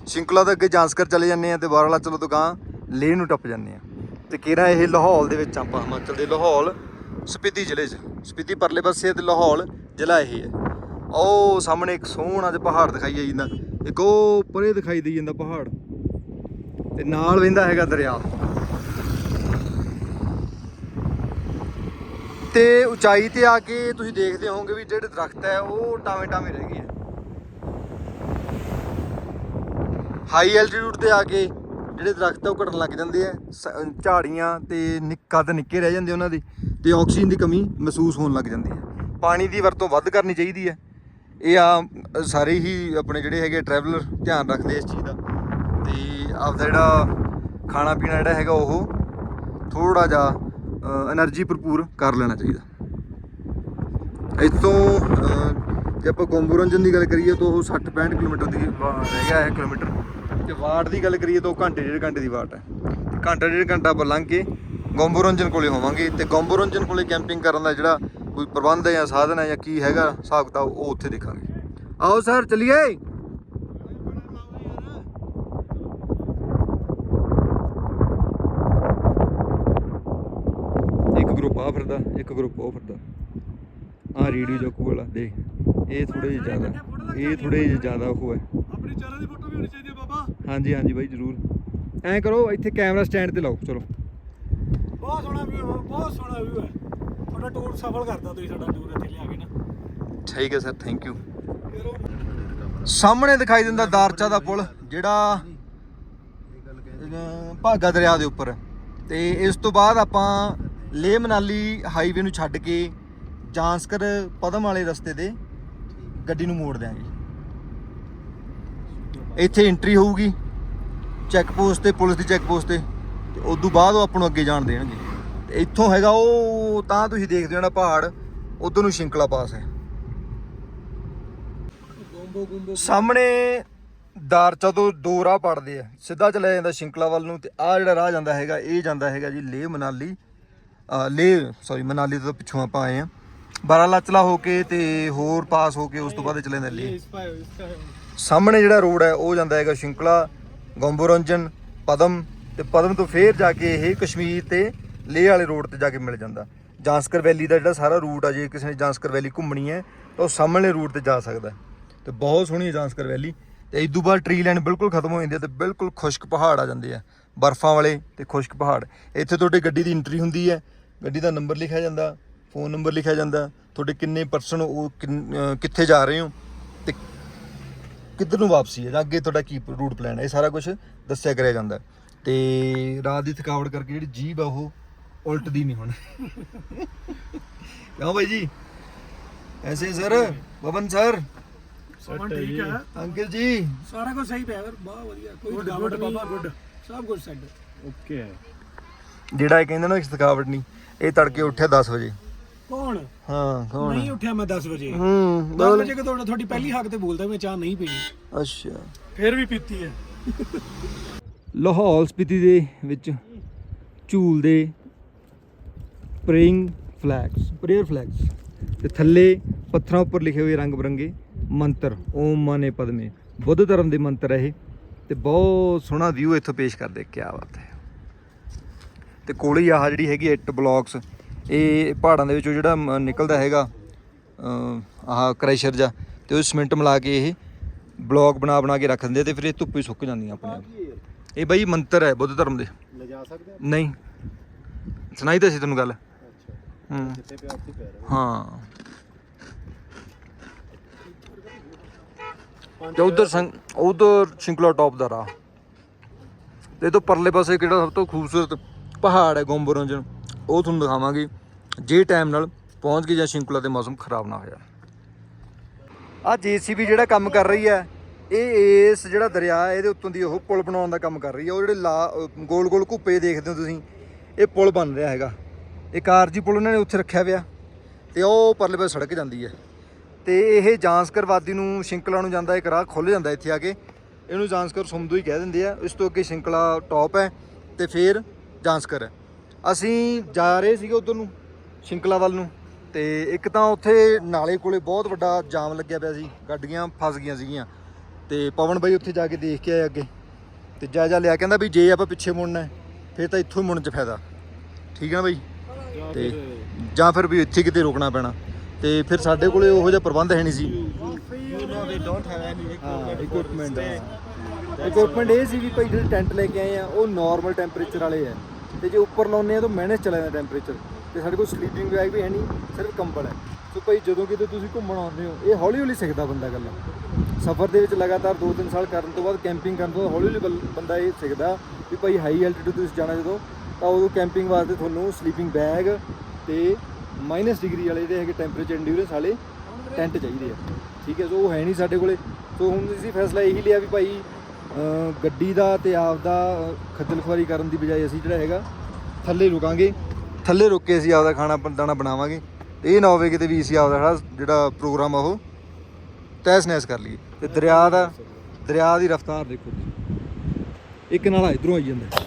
ਸ਼ਿੰਕਲਾ ਤੋਂ ਅੱਗੇ ਜਾਂਸਕਰ ਚਲੇ ਜਾਂਦੇ ਆ ਤੇ ਬਾਰਾਲਾ ਚਲੋ ਤੋਂ ਗਾਂ ਲੇਹ ਨੂੰ ਟੱਪ ਜਾਂਦੇ ਆ। ਤੇ ਕਿਹੜਾ ਇਹ ਲਾਹੌਲ ਦੇ ਵਿੱਚ ਆਪਾਂ ਹਿਮਾਚਲ ਦੇ ਲਾਹੌਲ, ਸਪੀਤੀ ਜ਼ਿਲ੍ਹੇ 'ਚ। ਸਪੀਤੀ ਪਰਲੇ ਪਾਸੇ ਤੇ ਲਾਹੌਲ ਜ਼ਿਲ੍ਹਾ ਇਹ ਹੈ। ਉਹ ਸਾਹਮਣੇ ਇੱਕ ਸੋਹਣਾ ਜਿਹਾ ਪਹਾੜ ਦਿਖਾਈ ਦੇ ਜਾਂਦਾ। ਇੱਕ ਉਹ ਪਰੇ ਦਿਖਾਈ ਦੇਈ ਜਾਂਦਾ ਪਹਾੜ। ਤੇ ਨਾਲ ਵਹਿੰਦਾ ਹੈਗਾ ਦਰਿਆ। ਤੇ ਉਚਾਈ ਤੇ ਆ ਕੇ ਤੁਸੀਂ ਦੇਖਦੇ ਹੋਵੋਗੇ ਵੀ ਜਿਹੜੇ ਦਰਖਤ ਹੈ, ਉਹ ਟਾਵੇਂ ਟਾਵੇਂ ਰਹਿ ਗਏ ਹਾਈ ਐਲਟੀਟਿਊਡ ਤੇ ਆ ਕੇ ਜਿਹੜੇ ਦਰਖਤ ਆ, ਉਹ ਘਟਣ ਲੱਗ ਜਾਂਦੇ ਆ। ਸ- ਝਾੜੀਆਂ ਤੇ ਨਿੱਕਾ ਤੇ ਨਿੱਕੇ ਰਹਿ ਜਾਂਦੇ ਉਹਨਾਂ ਦੇ। ਤੇ ਆਕਸੀਜਨ ਦੀ ਕਮੀ ਮਹਿਸੂਸ ਹੋਣ ਲੱਗ ਜਾਂਦੀ ਹੈ ਪਾਣੀ ਦੀ ਵਰਤੋਂ ਵੱਧ ਕਰਨੀ ਚਾਹੀਦੀ ਹੈ ਇਹ ਆ ਸਾਰੇ ਹੀ ਆਪਣੇ ਜਿਹੜੇ ਹੈਗੇ ਟਰੈਵਲਰ ਧਿਆਨ ਰੱਖਦੇ ਇਸ ਚੀਜ਼ ਦਾ। ਤੇ ਆਪਦਾ ਜਿਹੜਾ ਖਾਣਾ ਪੀਣਾ ਜਿਹੜਾ ਹੈਗਾ ਉਹ ਥੋੜਾ ਜਿਹਾ એનર્ਜੀ ਭਰਪੂਰ ਕਰ ਲੈਣਾ ਚਾਹੀਦਾ। ਇਤੋਂ ਜੇ ਆਪਾਂ ਗੋਂਗੂਰੰਜਨ ਦੀ ਗੱਲ ਕਰੀਏ ਤਾਂ ਉਹ 60 65 ਕਿਲੋਮੀਟਰ ਦੀ ਰਹਿ ਗਿਆ ਹੈ ਕਿਲੋਮੀਟਰ। ਤੇ ਵਾਟ ਦੀ ਗੱਲ ਕਰੀਏ ਤਾਂ ਉਹ ਘੰਟੇ ਡੇਢ ਘੰਟੇ ਦੀ ਵਾਟ ਹੈ। ਘੰਟਾ ਡੇਢ ਘੰਟਾ ਆਪਾਂ ਲੰਘ ਕੇ ਗੋਂਗੂਰੰਜਨ ਕੋਲੇ ਹੋਵਾਂਗੇ। ਤੇ ਗੋਂਗੂਰੰਜਨ ਕੋਲੇ ਕੈਂਪਿੰਗ ਕਰਨ ਦਾ ਜਿਹੜਾ ਕੋਈ ਪ੍ਰਬੰਧ ਹੈ ਜਾਂ ਸਾਧਨ ਹੈ ਜਾਂ ਕੀ ਹੈਗਾ ਹਿਸਾਬ ਕਿਤਾਬ ਉਹ ਉੱਥੇ ਦੇਖਾਂਗੇ। ਆਓ ਸਰ ਚਲਿਏ। ਇੱਕ ਗਰੁੱਪ ਆ ਫਿਰਦਾ ਇੱਕ ਗਰੁੱਪ ਉਹ ਫਿਰਦਾ। ਆ ਰੇਡੀਓ ਜੋਕੂ ਵਾਲਾ ਦੇਖ। ਇਹ ਥੋੜੇ ਜਿਹਾ ਜ਼ਿਆਦਾ ਇਹ ਥੋੜੇ ਜਿਹਾ ਜ਼ਿਆਦਾ ਉਹ ਹੈ। ਆਪਣੀ ਚਾਰਾਂ ਦੀ ਫੋਟੋ ਵੀ ਹੋਣੀ ਚਾਹੀਦੀ ਹੈ ਬਾਬਾ। ਹਾਂਜੀ ਹਾਂਜੀ ਬਾਈ ਜਰੂਰ। ਐਂ ਕਰੋ ਇੱਥੇ ਕੈਮਰਾ ਸਟੈਂਡ ਤੇ ਲਾਓ ਚਲੋ। ਬਹੁਤ ਸੋਹਣਾ ਵਿਊ ਬਹੁਤ ਸੋਹਣਾ ਵਿਊ ਹੈ। ਤੁਹਾਡਾ ਟੂਰ ਸਫਲ ਕਰਤਾ ਤੁਸੀਂ ਸਾਡਾ ਟੂਰ ਇੱਥੇ ਲਿਆ ਕੇ ਨਾ। ਠੀਕ ਹੈ ਸਰ ਥੈਂਕ ਯੂ ਸਾਹਮਣੇ ਦਿਖਾਈ ਦਿੰਦਾ ਦਾਰਚਾ ਦਾ ਪੁਲ ਜਿਹੜਾ ਭਾਗਾ ਦਰਿਆ ਦੇ ਉੱਪਰ। ਤੇ ਇਸ ਤੋਂ ਬਾਅਦ ਆਪਾਂ ਲੇਹ ਮਨਾਲੀ ਹਾਈਵੇ ਨੂੰ ਛੱਡ ਕੇ ਜਾਂਸਕਰ ਪਦਮ ਵਾਲੇ ਰਸਤੇ ਤੇ ਗੱਡੀ ਨੂੰ ਮੋੜ ਦਿਆਂਗੇ। ਇੱਥੇ ਐਂਟਰੀ ਹੋਊਗੀ ਚੈੱਕ ਪੋਸਟ ਤੇ ਪੁਲਿਸ ਦੀ ਚੈੱਕ ਪੋਸਟ ਤੇ ਤੇ ਉਸ ਤੋਂ ਬਾਅਦ ਉਹ ਆਪਾਂ ਨੂੰ ਅੱਗੇ ਜਾਣ ਦੇਣਗੇ। ਤੇ ਇੱਥੋਂ ਹੈਗਾ ਉਹ ਤਾਂ ਤੁਸੀਂ ਦੇਖਦੇ ਹੋ ਨਾ ਪਹਾੜ ਉਧਰ ਨੂੰ ਸ਼ਿੰਕਲਾ ਪਾਸ ਹੈ। ਸਾਹਮਣੇ ਦਾਰਚਾ ਤੋਂ ਦੋ ਰਾਹ ਪੜਦੇ ਆ। ਸਿੱਧਾ ਚਲਾ ਜਾਂਦਾ ਸ਼ਿੰਕਲਾ ਵੱਲ ਨੂੰ ਤੇ ਆ ਜਿਹੜਾ ਰਾਹ ਜਾਂਦਾ ਹੈਗਾ ਇਹ ਜਾਂਦਾ ਹੈਗਾ ਜੀ ਲੇਹ ਮਨਾਲੀ। ਲੇਹ ਸੌਰੀ ਮਨਾਲੀ ਤੋਂ ਪਿੱਛੋਂ ਆਪਾਂ ਆਏ ਆ। ਬਾਰਾਲਾਚਲਾ ਹੋ ਕੇ ਤੇ ਹੋਰ ਪਾਸ ਹੋ ਕੇ ਉਸ ਤੋਂ ਬਾਅਦ ਚਲੇ ਜਾਂਦਾ ਲੇਹ। ਸਾਹਮਣੇ ਜਿਹੜਾ ਰੋਡ ਹੈ ਉਹ ਜਾਂਦਾ ਹੈਗਾ ਸ਼ਿੰਕਲਾ ਗੰਬੋਰੰਜਨ ਪਦਮ ਤੇ ਪਦਮ ਤੋਂ ਫੇਰ ਜਾ ਕੇ ਇਹ ਕਸ਼ਮੀਰ ਤੇ ਲੇਹ ਵਾਲੇ ਰੋਡ ਤੇ ਜਾ ਕੇ ਮਿਲ ਜਾਂਦਾ। ਜਾਂਸਕਰ ਵੈਲੀ ਦਾ ਜਿਹੜਾ ਸਾਰਾ ਰੂਟ ਆ, ਜੇ ਕਿਸੇ ਨੇ ਜਾਂਸਕਰ ਵੈਲੀ ਘੁੰਮਣੀ ਹੈ, ਤਾਂ ਉਹ ਸਾਹਮਣੇ ਰੂਟ ਤੇ ਜਾ ਸਕਦਾ। ਹੈ। ਤੇ ਬਹੁਤ ਸੋਹਣੀ ਹੈ ਜਾਂਸਕਰ ਵੈਲੀ। ਤੇ ਇਸ ਤੋਂ ਬਾਅਦ ਟ੍ਰੀ ਲਾਈਨ ਬਿਲਕੁਲ ਖਤਮ ਹੋ ਜਾਂਦੀ ਹੈ ਤੇ ਬਿਲਕੁਲ ਖੁਸ਼ਕ ਪਹਾੜ ਆ ਜਾਂਦੇ ਆ। ਬਰਫਾਂ ਵਾਲੇ ਤੇ ਖੁਸ਼ਕ ਪਹਾੜ। ਇੱਥੇ ਤੁਹਾਡੀ ਗੱਡੀ ਦੀ ਐਂਟਰੀ ਹੁੰਦੀ ਹੈ। ਗੱਡੀ ਦਾ ਨੰਬਰ ਲਿਖਿਆ ਜਾਂਦਾ ਫੋਨ ਨੰਬਰ ਲਿਖਿਆ ਜਾਂਦਾ। ਤੁਹਾਡੇ ਕਿੰਨੇ ਪਰਸਨ ਉਹ ਕਿੰਨ- ਕਿੱਥੇ ਜਾ ਰਹੇ ਹੋ ਤੇ ਕਿੱਧਰ ਨੂੰ ਵਾਪਸੀ ਹੈ ਜਾਂ ਅੱਗੇ ਤੁਹਾਡਾ ਕੀ ਰੂਟ ਪਲਾਨ ਹੈ? ਇਹ ਸਾਰਾ ਕੁਝ ਦੱਸਿਆ ਕਰਿਆ ਜਾਂਦਾ। ਹੈ। ਤੇ ਰਾਤ ਦੀ ਥਕਾਵਟ ਕਰਕੇ ਜਿਹੜੀ ਜੀਬ ਆ ਉਹ ਉਲਟਦੀ ਨਹੀਂ ਹੁਣ। ਕਿਉਂ ਭਾਈ ਜੀ? ਐਸੇ ਸਰ ਬਬਨ ਸਰ। ਸਮਾਂ ਠੀਕ ਹੈ। ਅੰਕਲ ਜੀ। ਸਾਰਾ ਕੁਝ ਸਹੀ ਪਿਆ ਬਹੁਤ ਵਧੀਆ। ਕੋਈ ਰੁਕਾਵਟ ਬਾਬਾ ਗੁੱਡ। ਸਭ ਕੁਝ ਸੈੱਟ। ਜਿਹੜਾ ਇਹ ਕਹਿੰਦਾ ਨਾ ਇਸ ਥਕਾਵਟ ਨਹੀਂ ਇਹ ਤੜਕੇ ਉੱਠਿਆ 10 ਵਜੇ। ਕੌਣ? ਹਾਂ ਕੌਣ? ਨਹੀਂ ਉੱਠਿਆ ਮੈਂ 10 ਵਜੇ। ਹੂੰ 10 ਵਜੇ ਕਿ ਤੁਹਾਡਾ ਤੁਹਾਡੀ ਪਹਿਲੀ ਹੱਕ ਤੇ ਬੋਲਦਾ ਮੈਂ ਚਾਹ ਨਹੀਂ ਪੀਣੀ। ਅੱਛਾ। ਫੇਰ ਵੀ ਪੀਤੀ ਹੈ। ਲਾਹੌਲ ਸਪੀਤੀ ਦੇ ਵਿੱਚ ਝੂਲਦੇ ਪ੍ਰੇਇੰਗ ਫਲੈਗਸ ਪ੍ਰੇਅਰ ਫਲੈਗਸ ਤੇ ਥੱਲੇ ਪੱਥਰਾਂ ਉੱਪਰ ਲਿਖੇ ਹੋਏ ਰੰਗ ਬਰੰਗੇ ਮੰਤਰ ਓਮ ਮਾਨੇ ਪਦਮੇ। ਬੁੱਧ ਧਰਮ ਦੇ ਮੰਤਰ ਹੈ ਇਹ। ਤੇ ਬਹੁਤ ਸੋਹਣਾ ਵਿਊ ਇੱਥੋਂ ਪੇਸ਼ ਕਰਦੇ ਕਿਆ ਬਾਤ ਹੈ। ਤੇ ਕੋਲੇ ਹੀ ਆਹ ਜਿਹੜੀ ਹੈਗੀ ਇੱਟ ਬਲੌਕਸ ਇਹ ਪਹਾੜਾਂ ਦੇ ਵਿੱਚੋਂ ਜਿਹੜਾ ਨਿਕਲਦਾ ਹੈਗਾ ਆਹ ਕ੍ਰੈਸ਼ਰ ਜਾ ਤੇ ਉਹ ਸਿਮੈਂਟ ਮਿਲਾ ਕੇ ਇਹ ਬਲੌਕ ਬਣਾ ਬਣਾ ਕੇ ਰੱਖ ਦਿੰਦੇ ਤੇ ਫਿਰ ਇਹ ਧੁੱਪੇ ਸੁੱਕ ਜਾਂਦੀਆਂ ਆਪਣੇ ਆਪ ਇਹ ਬਈ ਮੰਤਰ ਹੈ ਬੁੱਧ ਧਰਮ ਦੇ। ਲਿਜਾ ਸਕਦੇ ਨਹੀਂ। ਸੁਣਾਈ ਤਾਂ ਸੀ ਤੈਨੂੰ ਗੱਲ? ਹੂੰ। ਜਿੱਥੇ ਪਿਆ ਉੱਥੇ ਪੈ ਰਿਹਾ ਹਾਂ ਤੇ ਉਧਰ ਸੰਗ ਉਧਰ ਸ਼ਿੰਕਲਾ ਟੌਪ ਦਾ ਰਾਹ। ਤੇ ਇਹ ਤੋਂ ਪਰਲੇ ਪਾਸੇ ਕਿਹੜਾ ਸਭ ਤੋਂ ਖੂਬਸੂਰਤ ਪਹਾੜ ਹੈ ਗੋਂਬਰੋਂਜਨ, ਉਹ ਤੁਹਾਨੂੰ ਦਿਖਾਵਾਂਗੇ। ਜੇ ਟਾਈਮ ਨਾਲ ਪਹੁੰਚ ਗਏ ਜਾਂ ਸ਼ਿੰਕਲਾ ਦੇ ਮੌਸਮ ਖਰਾਬ ਨਾ ਹੋਇਆ। ਆ ਜੀਸੀਬੀ ਜਿਹੜਾ ਕੰਮ ਕਰ ਰਹੀ ਹੈ, ਇਹ ਇਸ ਜਿਹੜਾ ਦਰਿਆ, ਇਹਦੇ ਉੱਤੋਂ ਦੀ ਉਹ ਪੁਲ ਬਣਾਉਣ ਦਾ ਕੰਮ ਕਰ ਰਹੀ ਹੈ। ਉਹ ਜਿਹੜੇ ਲਾ ਗੋਲ ਗੋਲ ਘੁੱਪੇ ਦੇਖਦੇ ਹੋ ਤੁਸੀਂ, ਇਹ ਪੁਲ ਬਣ ਰਿਹਾ ਹੈਗਾ। ਇਹ ਕਾਰਜੀ ਪੁਲ ਉਹਨਾਂ ਨੇ ਉੱਥੇ ਰੱਖਿਆ ਪਿਆ ਤੇ ਉਹ ਪਰਲੇ ਪਾਸੇ ਸੜਕ ਜਾਂਦੀ ਹੈ। ਤੇ ਇਹ ਜਾਂਸਕਰਵਾਦੀ ਨੂੰ ਸ਼ਿੰਕਲਾ ਨੂੰ ਜਾਂਦਾ, ਇੱਕ ਰਾਹ ਖੁੱਲ ਜਾਂਦਾ ਇੱਥੇ ਆ ਕੇ। ਇਹਨੂੰ ਜਾਂਸਕਰ ਸੁਮਦੂ ਹੀ ਕਹਿ ਦਿੰਦੇ ਆ। ਇਸ ਤੋਂ ਅੱਗੇ ਸ਼ਿੰਕਲਾ ਟੌਪ ਹੈ ਤੇ ਫਿਰ ਜਾਂਸਕਰ ਹੈ। ਅਸੀਂ ਜਾ ਰਹੇ ਸੀਗੇ ਉਧਰ ਨੂੰ, ਸ਼ਿੰਕਲਾ ਵੱਲ ਨੂੰ। ਤੇ ਇੱਕ ਤਾਂ ਉੱਥੇ ਨਾਲੇ ਕੋਲੇ ਬਹੁਤ ਵੱਡਾ ਜਾਮ ਲੱਗਿਆ ਪਿਆ ਸੀ। ਗੱਡੀਆਂ ਫਸ ਗਈਆਂ ਸੀਗੀਆਂ। ਤੇ ਪਵਨ ਬਾਈ ਉੱਥੇ ਜਾ ਕੇ ਦੇਖ ਕੇ ਆਏ ਅੱਗੇ। ਤੇ ਜਾਇਜ਼ਾ ਲਿਆ ਕਹਿੰਦਾ ਵੀ ਜੇ ਆਪਾਂ ਪਿੱਛੇ ਮੁੜਨਾ ਫਿਰ ਤਾਂ ਇੱਥੋਂ ਹੀ ਮੁੜਨ 'ਚ ਫਾਇਦਾ। ਠੀਕ ਹੈ ਨਾ ਬਾਈ? ਤੇ ਜਾਂ ਫਿਰ ਵੀ ਇੱਥੇ ਕਿਤੇ ਰੁਕਣਾ ਪੈਣਾ। ਤੇ ਫਿਰ ਸਾਡੇ ਕੋਲੇ ਉਹੋ ਜਿਹਾ ਪ੍ਰਬੰਧ ਹੈ ਨਹੀਂ ਸੀ। ਹਾਂ ਇਕਵਿਪਮੈਂਟ ਇਕਵਿਪਮੈਂਟ ਇਹ ਸੀ ਵੀ ਭਾਈ ਜਿਹੜੇ ਟੈਂਟ ਲੈ ਕੇ ਆਏ ਆ, ਉਹ ਨਾਰਮਲ ਟੈਂਪਰੇਚਰ ਵਾਲੇ ਆ। ਤੇ ਜੇ ਉੱਪਰ ਲਾਉਨੇ ਆ ਤਾਂ ਮਾਈਨਸ ਚਲਾ ਜਾਂਦਾ ਟੈਂਪਰੇਚਰ ਤੇ ਸਾਡੇ ਕੋਲ ਸਲੀਪਿੰਗ ਬੈਗ ਵੀ ਹੈ ਨਹੀਂ, ਸਿਰਫ ਕੰਬਲ ਹੈ। ਸੋ ਭਾਈ ਜਦੋਂ ਕਿਤੇ ਤੁਸੀਂ ਘੁੰਮਣ ਆਉਂਦੇ ਹੋ, ਇਹ ਹੌਲੀ ਹੌਲੀ ਸਿੱਖਦਾ ਬੰਦਾ ਗੱਲਾਂ ਸਫ਼ਰ ਦੇ ਵਿੱਚ ਲਗਾਤਾਰ 2-3 ਸਾਲ ਕਰਨ ਤੋਂ ਬਾਅਦ ਕੈਂਪਿੰਗ ਕਰਨ ਤੋਂ ਬਾਅਦ ਹੌਲੀ ਹੌਲੀ ਬੰਦਾ ਇਹ ਸਿੱਖਦਾ ਵੀ ਭਾਈ ਹਾਈ ਐਲਟੀਟਿਊਡ ਤੁਸੀਂ ਜਾਣਾ ਜਦੋਂ ਤਾਂ ਉਦੋਂ ਕੈਂਪਿੰਗ ਵਾਸਤੇ ਤੁਹਾਨੂੰ ਸਲੀਪਿੰਗ ਬੈਗ ਤੇ ਮਾਈਨਸ ਡਿਗਰੀ ਵਾਲੇ ਜਿਹੜੇ ਹੈਗੇ ਟੈਂਪਰੇਚਰ ਇੰਡਿਊਰੈਂਸ ਵਾਲੇ ਟੈਂਟ ਚਾਹੀਦੇ ਆ। ਠੀਕ ਹੈ, ਸੋ ਉਹ ਹੈ ਨਹੀਂ ਸਾਡੇ ਕੋਲੇ। ਸੋ ਹੁਣ ਅਸੀਂ ਫੈਸਲਾ ਇਹੀ ਲਿਆ ਵੀ ਭਾਈ ਗੱਡੀ ਦਾ ਤੇ ਆਪ ਦਾ ਖੱਜਲ ਖੁਆਰੀ ਕਰਨ ਦੀ ਬਜਾਏ ਅਸੀਂ ਜਿਹੜਾ ਹੈਗਾ ਥੱਲੇ ਰੁਕਾਂਗੇ। ਥੱਲੇ ਰੁਕ ਕੇ ਅਸੀਂ ਆਪਦਾ ਖਾਣਾ ਦਾਣਾ ਬਣਾਵਾਂਗੇ। ਤੇ ਇਹ ਨਾ ਹੋਵੇ ਕਿਤੇ ਵੀ ਅਸੀਂ ਆਪਦਾ ਜਿਹੜਾ- ਜਿਹੜਾ ਪ੍ਰੋਗਰਾਮ ਆ ਉਹ ਤਹਿਸ ਨਹਿਸ ਕਰ ਲਈਏ। ਤੇ ਦਰਿਆ ਦਾ, ਦਰਿਆ ਦੀ ਰਫ਼ਤਾਰ ਦੇਖੋ ਤੁਸੀਂ। ਇੱਕ ਨਾਲਾ ਇਧਰੋਂ ਆਈ ਜਾਂਦਾ।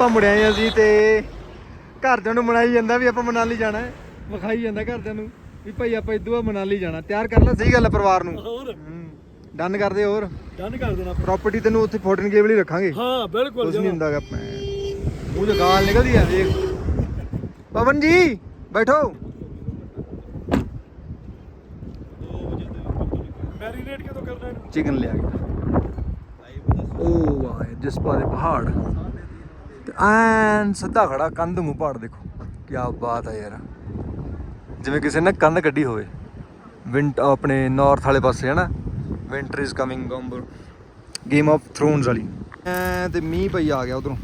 ਆਪਾਂ ਮੁੜਿਆ ਆ ਅਸੀਂ ਤੇ ਘਰਦਿਆਂ ਨੂੰ ਮਨਾਈ ਜਾਂਦਾ ਵੀ ਆਪਾਂ ਮਨਾਲੀ ਜਾਣਾ ਹੈ। ਵਿਖਾਈ ਜਾਂਦਾ ਘਰਦਿਆਂ ਨੂੰ ਵੀ ਭਾਈ ਆਪਾਂ ਇਦੋਂ ਬਾਅਦ ਮਨਾਲੀ ਜਾਣਾ। ਤਿਆਰ ਕਰ ਲੈ ਸਹੀ ਗੱਲ ਹੈ ਪਰਿਵਾਰ ਨੂੰ। ਹੋਰ। ਡਨ ਕਰਦੇ ਹੋਰ। ਡਨ ਕਰ ਦੇਣਾ ਪ੍ਰਾਪਰਟੀ ਤੈਨੂੰ ਉੱਥੇ ਫੋਰਟਨ ਗੇਵਲ ਹੀ ਰੱਖਾਂਗੇ। ਹਾਂ ਬਿਲਕੁਲ ਕੁਝ ਨਹੀਂ। ਹੁੰਦਾਗਾ ਮੂੰਹ ਚ ਗਾਲ ਨਿਕਲਦੀ ਆ ਦੇਖ। ਪਵਨ ਜੀ ਬੈਠੋ। ਮੈਰੀਨੇਟ ਕਿਦੋਂ ਕਰਨਾ ਇਹਨੂੰ? ਚਿਕਨ ਲਿਆ ਗਿਆ। ਉਹ ਵਾਹ ਜਿਸ ਪਾਰੇ ਪਹਾੜ। ਤੇ ਐਨ ਸਿੱਧਾ ਖੜਾ ਕੰਧ ਨੂੰ ਪਹਾੜ ਦੇਖੋ। ਕੀ ਬਾਤ ਹੈ ਯਾਰ। ਜਿਵੇਂ ਕਿਸੇ ਨੇ ਕੰਧ ਕੱਢੀ ਹੋਵੇ। ਵਿੰਟ ਆਪਣੇ ਨਾਰਥ ਵਾਲੇ ਪਾਸੇ ਹੈ ਨਾ ਵਿੰਟਰ ਇਜ਼ ਕਮਿੰਗ ਗੰਬਰ ਗੇਮ ਆਫ ਥਰੋਨਸ ਵਾਲੀ ਤੇ ਮੀਂਹ ਪਈ ਆ ਗਿਆ ਉਧਰੋਂ।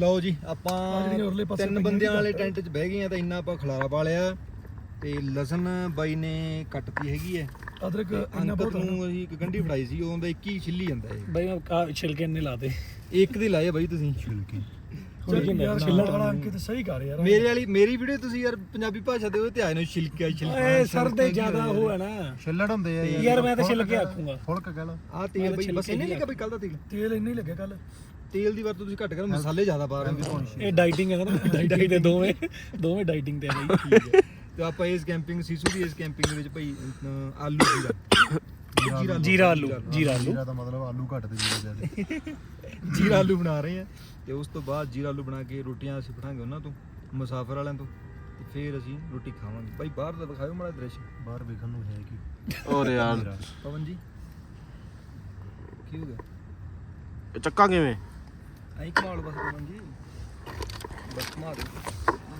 ਲਓ ਜੀ ਆਪਾਂ ਤਿੰਨ ਬੰਦਿਆਂ ਵਾਲੇ ਟੈਂਟ 'ਚ ਬਹਿ ਗਏ ਆ ਤਾਂ ਇੰਨਾ ਆਪਾਂ ਖਲਾਰਾ ਪਾ ਲਿਆ। ਤੇ ਲਸਣ ਬਾਈ ਨੇ ਕੱਟਤੀ ਹੈਗੀ ਹੈ। ਅਦਰਕ ਤੇ ਇੰਨਾ ਅੰਕਤ ਬਹੁਤ ਨੂੰ। ਅਸੀਂ ਇੱਕ ਗੰਢੀ ਫੜਾਈ ਸੀ ਉਹਦਾ ਇੱਕ ਹੀ ਛਿੱਲੀ ਜਾਂਦਾ ਇਹ। ਬਈ ਮੈਂ ਕਾ ਛਿਲਕੇ ਨਹੀਂ ਲਾਦੇ ਇੱਕ ਦੀ ਲਾਏ ਬਾਈ ਤੁਸੀਂ। ਛਿਲਕੇ। ਯਾਰ ਛਿੱਲਣ ਵਾਲਾ ਅੰਕਿਤ ਸਹੀ ਕਰ ਯਾਰ। ਮੇਰੇ ਵਾਲੀ ਮੇਰੀ ਵੀਡੀਓ ਤੁਸੀਂ ਯਾਰ ਪੰਜਾਬੀ ਭਾਸ਼ਾ ਦੇ ਉਹ ਤੇ ਆਏ ਨੇ ਛਿਲਕੇ ਛਿਲਕੇ ਏ ਸਰ ਦੇ ਜ਼ਿਆਦਾ ਉਹ ਹੈ। ਨਾ। ਛਿੱਲੜ ਹੁੰਦੇ ਆ ਯਾਰ। ਮੈਂ ਤਾਂ ਛਿੱਲ ਕੇ ਆਖੂੰਗਾ। ਫੁਲਕ ਕਹਿ ਲਓ। ਆ ਤੇਲ ਬਾਈ ਬਸ ਇੰਨੇ ਲਿਖਿਆ ਬਾਈ ਕੱਲ ਦਾ ਤੇਲ। ਤੇਲ ਇੰਨੇ ਹੀ ਲੱਗੇ ਕੱਲ ਤੇਲ ਦੀ ਵਰਤੋਂ ਤੁਸੀਂ ਘੱਟ ਕਰੋ ਮਸਾਲੇ ਜ਼ਿਆਦਾ ਪਾ ਰਹੇ ਹੋ। ਇਹ ਡਾਈਟਿੰਗ ਹੈ ਨਾ ਡਾਈਟਿੰਗ ਤੇ ਦੋਵੇਂ ਦੋਵੇਂ ਡਾਈਟਿੰਗ ਤੇ ਆ ਬਈ। <laughs> ਤੇ ਆਪਾਂ ਇਸ ਕੈਂਪਿੰਗ ਸੀਸੂ ਦੀ ਇਸ ਕੈਂਪਿੰਗ ਦੇ ਵਿੱਚ ਭਾਈ ਅਹ, ਆਲੂ ਜੀਰਾ ਜੀਰਾ ਆਲੂ। ਜੀਰਾ ਆਲੂ ਜੀਰਾ ਦਾ ਮਤਲਬ ਆਲੂ ਘੱਟ ਤੇ ਜੀਰਾ ਜ਼ਿਆਦਾ। ਜੀਰਾ ਆਲੂ ਬਣਾ ਰਹੇ ਆ। ਤੇ ਉਸ ਤੋਂ ਬਾਅਦ ਜੀਰਾ ਆਲੂ ਬਣਾ ਕੇ ਰੋਟੀਆਂ ਅਸੀਂ ਫੜਾਂਗੇ ਉਹਨਾਂ ਤੋਂ ਮੁਸਾਫਰ ਵਾਲਿਆਂ ਤੋਂ। ਤੇ ਫਿਰ ਅਸੀਂ ਰੋਟੀ ਖਾਵਾਂਗੇ। ਭਾਈ ਬਾਹਰ ਦਾ ਦਿਖਾਓ ਮਾੜਾ ਦ੍ਰਿਸ਼। ਬਾਹਰ ਵੇਖਣ ਨੂੰ ਹੈ ਕੀ? ਹੋਰ ਯਾਰ। ਪਵਨ ਜੀ। ਕੀ ਹੋ ਗਿਆ? ਚੱਕਾ ਕਿਵੇਂ? ਆਈ ਕਮਾਲ ਬਸ ਪਵਨ ਜੀ।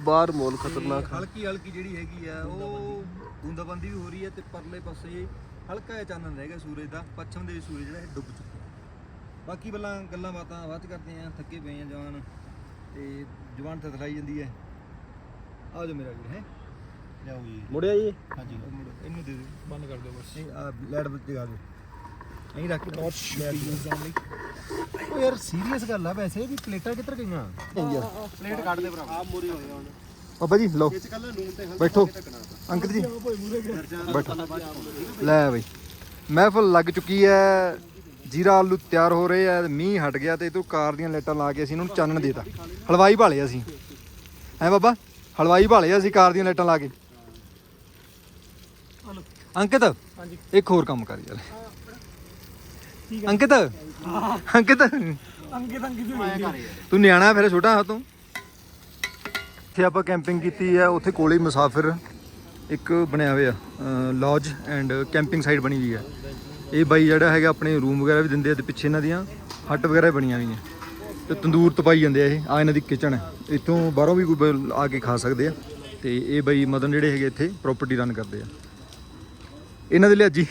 ਬਾਹਰ ਮੋਲ ਖਤਰਨਾਕ ਹਲਕੀ ਹਲਕੀ ਜਿਹੜੀ ਹੈਗੀ ਆ ਉਹ ਬੂੰਦਾਬੰਦੀ ਵੀ ਹੋ ਰਹੀ ਹੈ ਤੇ ਪਰਲੇ ਪਾਸੇ ਹਲਕਾ ਜਿਹਾ ਚਾਨਣ ਰਹਿ ਗਿਆ ਸੂਰਜ ਦਾ ਪੱਛਮ ਦੇ ਸੂਰਜ ਜਿਹੜਾ ਇਹ ਡੁੱਬ ਚੁੱਕਾ। ਬਾਕੀ ਬੱਲਾਂ ਗੱਲਾਂ ਬਾਤਾਂ ਬਾਅਦ 'ਚ ਕਰਦੇ ਆ ਥੱਕੇ ਪਏ ਆ ਜਵਾਨ ਤੇ ਜਵਾਨ ਤੇ ਥਲਾਈ ਜਾਂਦੀ ਹੈ। ਆ ਜਾ ਮੇਰਾ ਵੀਰ ਹੈ? ਲਿਆਓ ਜੀ। ਮੁੜਿਆ ਜੀ? ਹਾਂਜੀ ਇਹਨੂੰ ਦੇ ਦੇ ਬੰਦ ਕਰ ਦਿਓ ਬਸ। ਨਹੀਂ ਆ ਲੈਟ ਜਗਾ ਦੇ ਅਹੀਂ ਰੱਖ ਬਹੁਤ ਸ਼ੁਕਰੀਆ ਲਈ। ਉਹ ਯਾਰ ਸੀਰੀਅਸ ਗੱਲ ਆ ਵੈਸੇ ਵੀ ਪਲੇਟਾਂ ਕਿੱਧਰ ਗਈਆਂ? ਪਲੇਟ ਕੱਢ ਦੇ ਭਰਾ। ਆ ਮੂਰੀ ਹੋ ਗਿਆ ਹੁਣ। ਬਾਬਾ ਜੀ ਲਓ। ਕੱਲ ਨੂਨ ਤੇ ਬੈਠੋ। ਅੰਕਲ ਜੀ। ਬੈਠੋ। ਲੈ ਬਈ। ਮਹਿਫਲ ਲੱਗ ਚੁੱਕੀ ਹੈ ਜੀਰਾ ਆਲੂ ਤਿਆਰ ਹੋ ਰਹੇ ਆ ਮੀਂਹ ਹਟ ਗਿਆ ਤੇ ਇਹ ਤੋਂ ਕਾਰ ਦੀਆਂ ਲਾਈਟਾਂ ਲਾ ਕੇ ਅਸੀਂ ਇਹਨੂੰ ਚਾਨਣ ਦੇਤਾ। ਹਲਵਾਈ ਭਾਲੇ ਅਸੀਂ। ਹੈ ਬਾਬਾ? ਹਲਵਾਈ ਭਾਲੇ ਅਸੀਂ ਕਾਰ ਦੀਆਂ ਲਾਈਟਾਂ ਲਾ ਕੇ। ਅੰਕਿਤ ਹਾਂਜੀ। ਇੱਕ ਹੋਰ ਕੰਮ ਕਰ ਯਾਰ। ਅੰਕਿਤ? ਅੰਕਿਤ? ਅੰਕਿਤ ਅੰਕਿਤ ਤੂੰ ਨਿਆਣਾ ਫਿਰ ਛੋਟਾ ਹਾਂ ਤੂੰ? ਇੱਥੇ ਆਪਾਂ ਕੈਂਪਿੰਗ ਕੀਤੀ ਹੈ ਉੱਥੇ ਕੋਲੇ ਮੁਸਾਫਿਰ ਇੱਕ ਬਣਿਆ ਹੋਇਆ ਲੌਜ ਐਂਡ ਕੈਂਪਿੰਗ ਸਾਈਟ ਬਣੀ ਹੋਈ ਹੈ ਇਹ ਬਾਈ ਜਿਹੜਾ ਹੈਗਾ ਆਪਣੇ ਰੂਮ ਵਗੈਰਾ ਵੀ ਦਿੰਦੇ ਆ ਤੇ ਪਿੱਛੇ ਇਹਨਾਂ ਦੀਆਂ ਹੱਟ ਵਗੈਰਾ ਬਣੀਆਂ ਹੋਈਆਂ। ਤੇ ਤੰਦੂਰ ਤਪਾਈ ਜਾਂਦੇ ਆ ਇਹ ਆ ਇਹਨਾਂ ਦੀ ਕਿਚਨ ਹੈ ਇੱਥੋਂ ਬਾਹਰੋਂ ਵੀ ਕੋਈ ਆ ਕੇ ਖਾ ਸਕਦੇ ਆ। ਤੇ ਇਹ ਬਾਈ ਮਦਨ ਜਿਹੜੇ ਹੈਗੇ ਇੱਥੇ ਪ੍ਰਾਪਰਟੀ ਰਨ ਕਰਦੇ ਆ। ਇਹਨਾਂ ਦੇ ਲਿਆਜੀ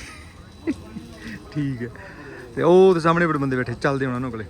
ਠੀਕ ਹੈ ਤੇ ਉਹ ਤੇ ਸਾਹਮਣੇ ਬੜੇ ਬੰਦੇ ਬੈਠੇ ਚੱਲਦੇ ਉਹਨਾਂ ਨੂੰ ਕੋਲੇ